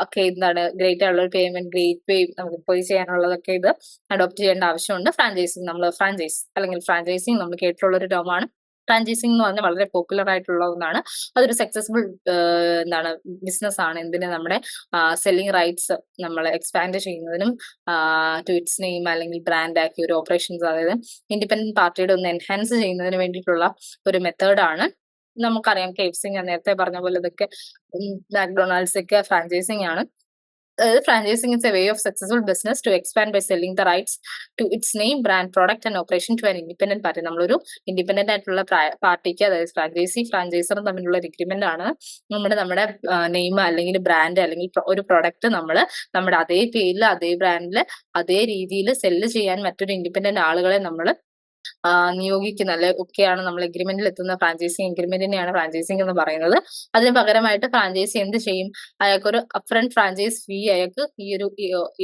Speaker 1: ഒക്കെ എന്താണ് ഗ്രേറ്റ് ആയിട്ടുള്ള ഒരു പേയ്മെന്റ് ഗ്രേറ്റ് പേ നമുക്ക് പോയി ചെയ്യാനുള്ളതൊക്കെ ഇത് അഡോപ്റ്റ് ചെയ്യേണ്ട ആവശ്യമുണ്ട്. ഫ്രാഞ്ചൈസിങ് നമ്മൾ ഫ്രാഞ്ചൈസ് അല്ലെങ്കിൽ ഫ്രാഞ്ചൈസിങ് നമ്മൾ കേട്ടിട്ടുള്ള ഒരു ടേമാണ് ഫ്രാഞ്ചൈസിങ് എന്ന് പറഞ്ഞാൽ വളരെ പോപ്പുലർ ആയിട്ടുള്ള ഒന്നാണ്. അതൊരു സക്സസ്ഫുൾ എന്താണ് ബിസിനസ് ആണ്. എന്തിന് നമ്മുടെ സെല്ലിംഗ് റൈറ്റ്സ് നമ്മൾ എക്സ്പാൻഡ് ചെയ്യുന്നതിനും ടു ഇറ്റ്സ് നെയിം അല്ലെങ്കിൽ ബ്രാൻഡ് ആക്കി ഒരു ഓപ്പറേഷൻസ് അതായത് ഇൻഡിപെൻഡന്റ് പാർട്ടിയുടെ ഒന്ന് എൻഹാൻസ് ചെയ്യുന്നതിന് വേണ്ടിയിട്ടുള്ള ഒരു മെത്തേഡാണ് നമുക്കറിയാം കെ എഫ് സി ഞാൻ നേരത്തെ പറഞ്ഞ പോലെ ഇതൊക്കെ മാക്ഡൊണാൾഡ്സ് ഒക്കെ ഫ്രാഞ്ചൈസിങ് ആണ്. അതായത് franchising is a way of successful business to expand by selling the rights to its name brand product and operation to an independent party നമ്മളൊരു ഇൻഡിപെൻഡന്റ് ആയിട്ടുള്ള പാർട്ടിക്ക് അതായത് ഫ്രാഞ്ചൈസി ഫ്രാഞ്ചൈസറും തമ്മിലുള്ള ഒരു എഗ്രിമെന്റ് ആണ്. നമ്മുടെ നമ്മുടെ നെയിം അല്ലെങ്കിൽ ബ്രാൻഡ് അല്ലെങ്കിൽ ഒരു പ്രോഡക്റ്റ് നമ്മൾ നമ്മുടെ അതേ പേരിൽ അതേ ബ്രാൻഡിൽ അതേ രീതിയിൽ സെല്ല് ചെയ്യാൻ മറ്റൊരു ഇൻഡിപെൻഡന്റ് ആളുകളെ നമ്മൾ നിയോഗിക്കുന്ന അല്ലെ ഒക്കെയാണ് നമ്മൾ എഗ്രിമെന്റിൽ എത്തുന്ന ഫ്രാഞ്ചൈസിങ് എഗ്രിമെന്റിനെയാണ് ഫ്രാഞ്ചൈസിങ് എന്ന് പറയുന്നത്. അതിന് പകരമായിട്ട് ഫ്രാഞ്ചൈസി എന്ത് ചെയ്യും? അയാൾക്കൊരു അപ്രണ്ട് ഫ്രാഞ്ചൈസ് ഫീ അയാൾക്ക് ഈ ഒരു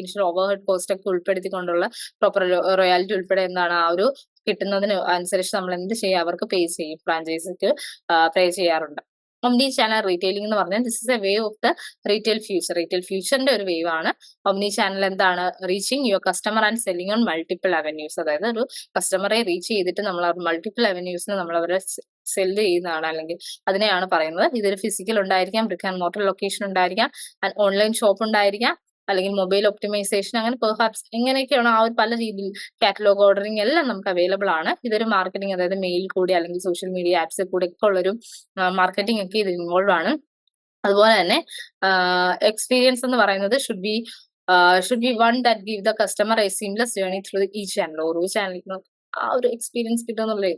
Speaker 1: ഇനിഷ്യൽ ഓവർഹെഡ് കോസ്റ്റ് ഒക്കെ ഉൾപ്പെടുത്തിക്കൊണ്ടുള്ള പ്രോപ്പർ റോയാലിറ്റി ഉൾപ്പെടെ എന്താണ് ആ ഒരു കിട്ടുന്നതിന് അനുസരിച്ച് നമ്മൾ എന്ത് ചെയ്യുക? അവർക്ക് പേ ചെയ്യും. ഫ്രാഞ്ചൈസിക്ക് പേ ചെയ്യാറുണ്ട്. ഒംനി ചാനൽ റീറ്റെയിലിംഗ് എന്ന് പറഞ്ഞാൽ this is a way of the retail future retail ഫ്യൂച്ചറിന്റെ ഒരു വേവ് ആണ്. ഒംനി ചാനൽ എന്താണ്? Reaching your customer and selling on multiple avenues അതായത് ഒരു കസ്റ്റമറെ റീച്ച് ചെയ്തിട്ട് നമ്മൾ മൾട്ടിപ്പിൾ അവന്യൂസിന് നമ്മൾ അവരെ സെല്ല് ചെയ്യുന്നതാണ്. അല്ലെങ്കിൽ അതിനെയാണ് പറയുന്നത്. ഇതൊരു ഫിസിക്കൽ ഉണ്ടായിരിക്കാം ബ്രിക്ക് ആൻഡ് മോട്ടർ ലൊക്കേഷൻ ഉണ്ടായിരിക്കാം ഓൺലൈൻ ഷോപ്പ് ഉണ്ടായിരിക്കാം. അല്ലെങ്കിൽ മൊബൈൽ ഒപ്റ്റിമൈസേഷൻ അങ്ങനെ പെർഹാപ്സ് എങ്ങനെയൊക്കെയാണോ ആ ഒരു പല രീതിയിൽ കാറ്റലോഗ് ഓർഡറിംഗ് എല്ലാം നമുക്ക് അവൈലബിൾ ആണ്. ഇതൊരു മാർക്കറ്റിംഗ് അതായത് മെയിൽ കൂടി അല്ലെങ്കിൽ സോഷ്യൽ മീഡിയ ആപ്സിൽ കൂടി ഒക്കെ ഉള്ളൊരു മാർക്കറ്റിംഗ് ഒക്കെ ഇത് ഇൻവോൾവ് ആണ്. അതുപോലെ തന്നെ എക്സ്പീരിയൻസ് എന്ന് പറയുന്നത് should be should be one that give the customer a seamless journey through ഈ ചാനൽ ഓരോ ചാനലിനും ആ ഒരു എക്സ്പീരിയൻസ് കിട്ടുമെന്നുള്ളത്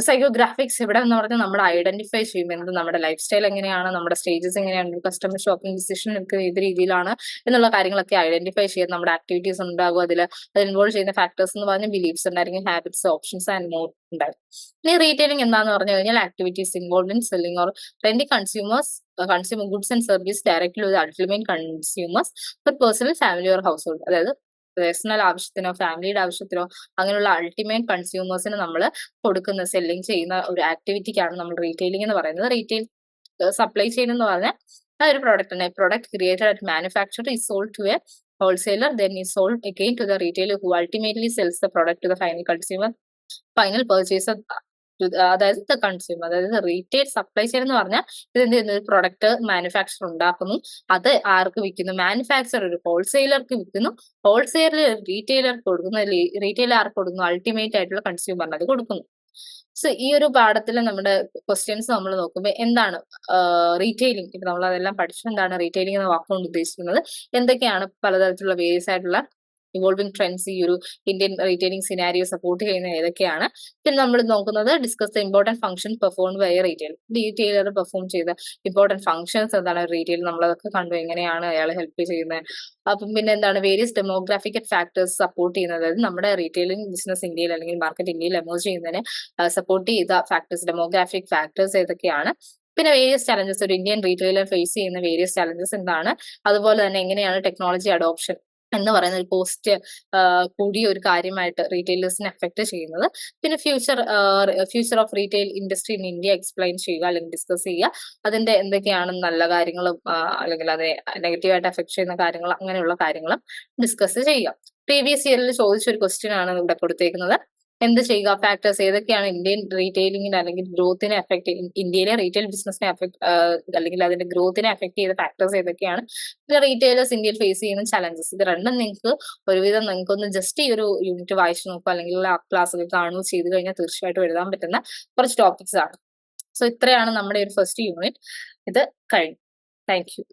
Speaker 1: സൈക്കോഗ്രാഫിക്സ് ഇവിടെ എന്ന് പറഞ്ഞാൽ നമ്മൾ ഐഡന്റിഫൈ ചെയ്യും എന്ത് നമ്മുടെ ലൈഫ് സ്റ്റൈൽ എങ്ങനെയാണ് നമ്മുടെ സ്റ്റേജസ് എങ്ങനെയാണ് കസ്റ്റമർ ഷോപ്പിംഗ് ഡിസിഷൻ എടുക്കുന്ന ഏത് രീതിയിലാണ് എന്നുള്ള കാര്യങ്ങളൊക്കെ ഐഡന്റിഫൈ ചെയ്യാൻ നമ്മുടെ ആക്ടിവിറ്റീസ് ഉണ്ടാകും അതിൽ അത് ഇൻവോൾവ് ചെയ്യുന്ന ഫാക്ടേഴ്സ് എന്ന് പറഞ്ഞാൽ ബിലീഫ്സ് ഉണ്ടായിരിക്കും ഹാബിറ്റ്സ് ഓപ്ഷൻസ് ആൻഡ് മോർ ഉണ്ടാകും ഇനി റീറ്റെയിലിംഗ് എന്താന്ന് പറഞ്ഞു കഴിഞ്ഞാൽ activities involve in selling or trendy consumers consumer goods and service directly ultimate consumers for personal family or household അതായത് പേഴ്സണൽ ആവശ്യത്തിനോ ഫാമിലിയുടെ ആവശ്യത്തിനോ അങ്ങനെയുള്ള അൾട്ടിമേറ്റ് കൺസ്യൂമേഴ്സിന് നമ്മൾ കൊടുക്കുന്ന സെല്ലിംഗ് ചെയ്യുന്ന ഒരു ആക്ടിവിറ്റിക്കാണ് നമ്മൾ റീറ്റെയിലിംഗ് എന്ന് പറയുന്നത്. റീറ്റെയിൽ സപ്ലൈ ചെയിൻ എന്ന് പറഞ്ഞാൽ ആ ഒരു പ്രോഡക്റ്റ് തന്നെ. Product created at manufacture is sold to a wholesaler then is sold again to the retail who ultimately sells the product to the final consumer final the- അതായത് the consumer അതായത് retail supply chain എന്ന് പറഞ്ഞാൽ ഇത് എന്ത് ചെയ്യുന്നത് product manufacture ഉണ്ടാക്കുന്നു. അത് ആർക്ക് വിൽക്കുന്നു? മാനുഫാക്ചർ ഒരു ഹോൾസെയിലർക്ക് വിൽക്കുന്നു. ഹോൾസെയിലർ റീറ്റെയിലർക്ക് കൊടുക്കുന്നു റീറ്റെയിലർ ആർക്ക് കൊടുക്കുന്നു? അൾട്ടിമേറ്റ് ആയിട്ടുള്ള കൺസ്യൂമറിന് അത് കൊടുക്കുന്നു. സോ ഈ ഒരു പാഠത്തിൽ നമ്മുടെ ക്വസ്റ്റ്യൻസ് നമ്മൾ നോക്കുമ്പോൾ എന്താണ് റീറ്റെയിലിംഗ് ഇപ്പൊ നമ്മൾ അതെല്ലാം പഠിച്ചു എന്താണ് റീറ്റെയിലിംഗ് എന്ന വാക്കുകൊണ്ട് ഉദ്ദേശിക്കുന്നത്? എന്തൊക്കെയാണ് പലതരത്തിലുള്ള വേരിയസ് ആയിട്ടുള്ള ഇവോൾവിംഗ് ട്രെൻഡ്സ് ഈ ഒരു ഇന്ത്യൻ റീറ്റെയിലിംഗ് സിനാരിയോ സപ്പോർട്ട് ചെയ്യുന്ന ഏതൊക്കെയാണ്? പിന്നെ നമ്മൾ നോക്കുന്നത് discuss the important function perform by retail retailer perform ചെയ്ത ഇമ്പോർട്ടന്റ് ഫംഗ്ഷൻസ് എന്താണ്? റീറ്റെയിൽ നമ്മളതൊക്കെ കണ്ടു. എങ്ങനെയാണ് അയാൾ ഹെൽപ്പ് ചെയ്യുന്നത്? അപ്പം പിന്നെ എന്താണ്? വേരിയസ് ഡെമോഗ്രാഫിക്കൽ ഫാക്ടേഴ്സ് സപ്പോർട്ട് ചെയ്യുന്നത്. അതായത് നമ്മുടെ റീറ്റെയിലിംഗ് ബിസിനസ് ഇന്ത്യയിൽ അല്ലെങ്കിൽ മാർക്കറ്റ് ഇന്ത്യയിൽ എമോസ് ചെയ്യുന്നതിന് സപ്പോർട്ട് ചെയ്ത ഫാക്ടേഴ്സ് ഡെമോഗ്രാഫിക് ഫാക്ടേഴ്സ് ഏതൊക്കെയാണ്? പിന്നെ വേരിയസ് ചലഞ്ചസ് ഒരു ഇന്ത്യൻ റീറ്റെയിലർ ഫേസ് ചെയ്യുന്ന വേരിയസ് ചലഞ്ചസ് എന്താണ്? അതുപോലെ തന്നെ എങ്ങനെയാണ് ടെക്നോളജി അഡോപ്ഷൻ എന്ന് പറയുന്ന ഒരു പോസ്റ്റ് കൂടിയ ഒരു കാര്യമായിട്ട് റീറ്റെയിലേഴ്സിനെ എഫക്ട് ചെയ്യുന്നത്. പിന്നെ future future of retail industry in India explain ചെയ്യുക അല്ലെങ്കിൽ ഡിസ്കസ് ചെയ്യുക. അതിന്റെ എന്തൊക്കെയാണ് നല്ല കാര്യങ്ങളും അല്ലെങ്കിൽ അതെ നെഗറ്റീവായിട്ട് എഫക്ട് ചെയ്യുന്ന കാര്യങ്ങൾ അങ്ങനെയുള്ള കാര്യങ്ങളും ഡിസ്കസ് ചെയ്യുക. പ്രീവിയസ് ഇയറിൽ ചോദിച്ച ഒരു ക്വസ്റ്റ്യൻ ആണ് ഇവിടെ കൊടുത്തേക്കുന്നത്. എന്ത് ചെയ്യുക? ഫാക്ടേഴ്സ് ഏതൊക്കെയാണ് ഇന്ത്യൻ റീറ്റെയിലിംഗിന് അല്ലെങ്കിൽ ഗ്രോത്തിനെ അഫക്ട് ഇന്ത്യയിലെ റീറ്റെയിൽ ബിസിനസിനെ അഫക്ട് അല്ലെങ്കിൽ അതിന്റെ ഗ്രോത്തിനെ അഫക്ട് ചെയ്ത ഫാക്ടേഴ്സ് ഏതൊക്കെയാണ്? റീറ്റെയിലേഴ്സ് ഇന്ത്യയിൽ ഫേസ് ചെയ്യുന്ന ചലഞ്ചസ് ഇത് രണ്ടും നിങ്ങൾക്ക് ഒരുവിധം നിങ്ങൾക്ക് ഒന്ന് ജസ്റ്റ് ഈ ഒരു യൂണിറ്റ് വായിച്ചു നോക്കുക അല്ലെങ്കിൽ ആ ക്ലാസ് ഒക്കെ കാണുകയോ ചെയ്ത് കഴിഞ്ഞാൽ തീർച്ചയായിട്ടും എഴുതാൻ പറ്റുന്ന കുറച്ച് ടോപ്പിക്സ് ആണ്. സോ ഇത്രയാണ് നമ്മുടെ ഒരു ഫസ്റ്റ് യൂണിറ്റ് ഇത് കഴിഞ്ഞു. Thank you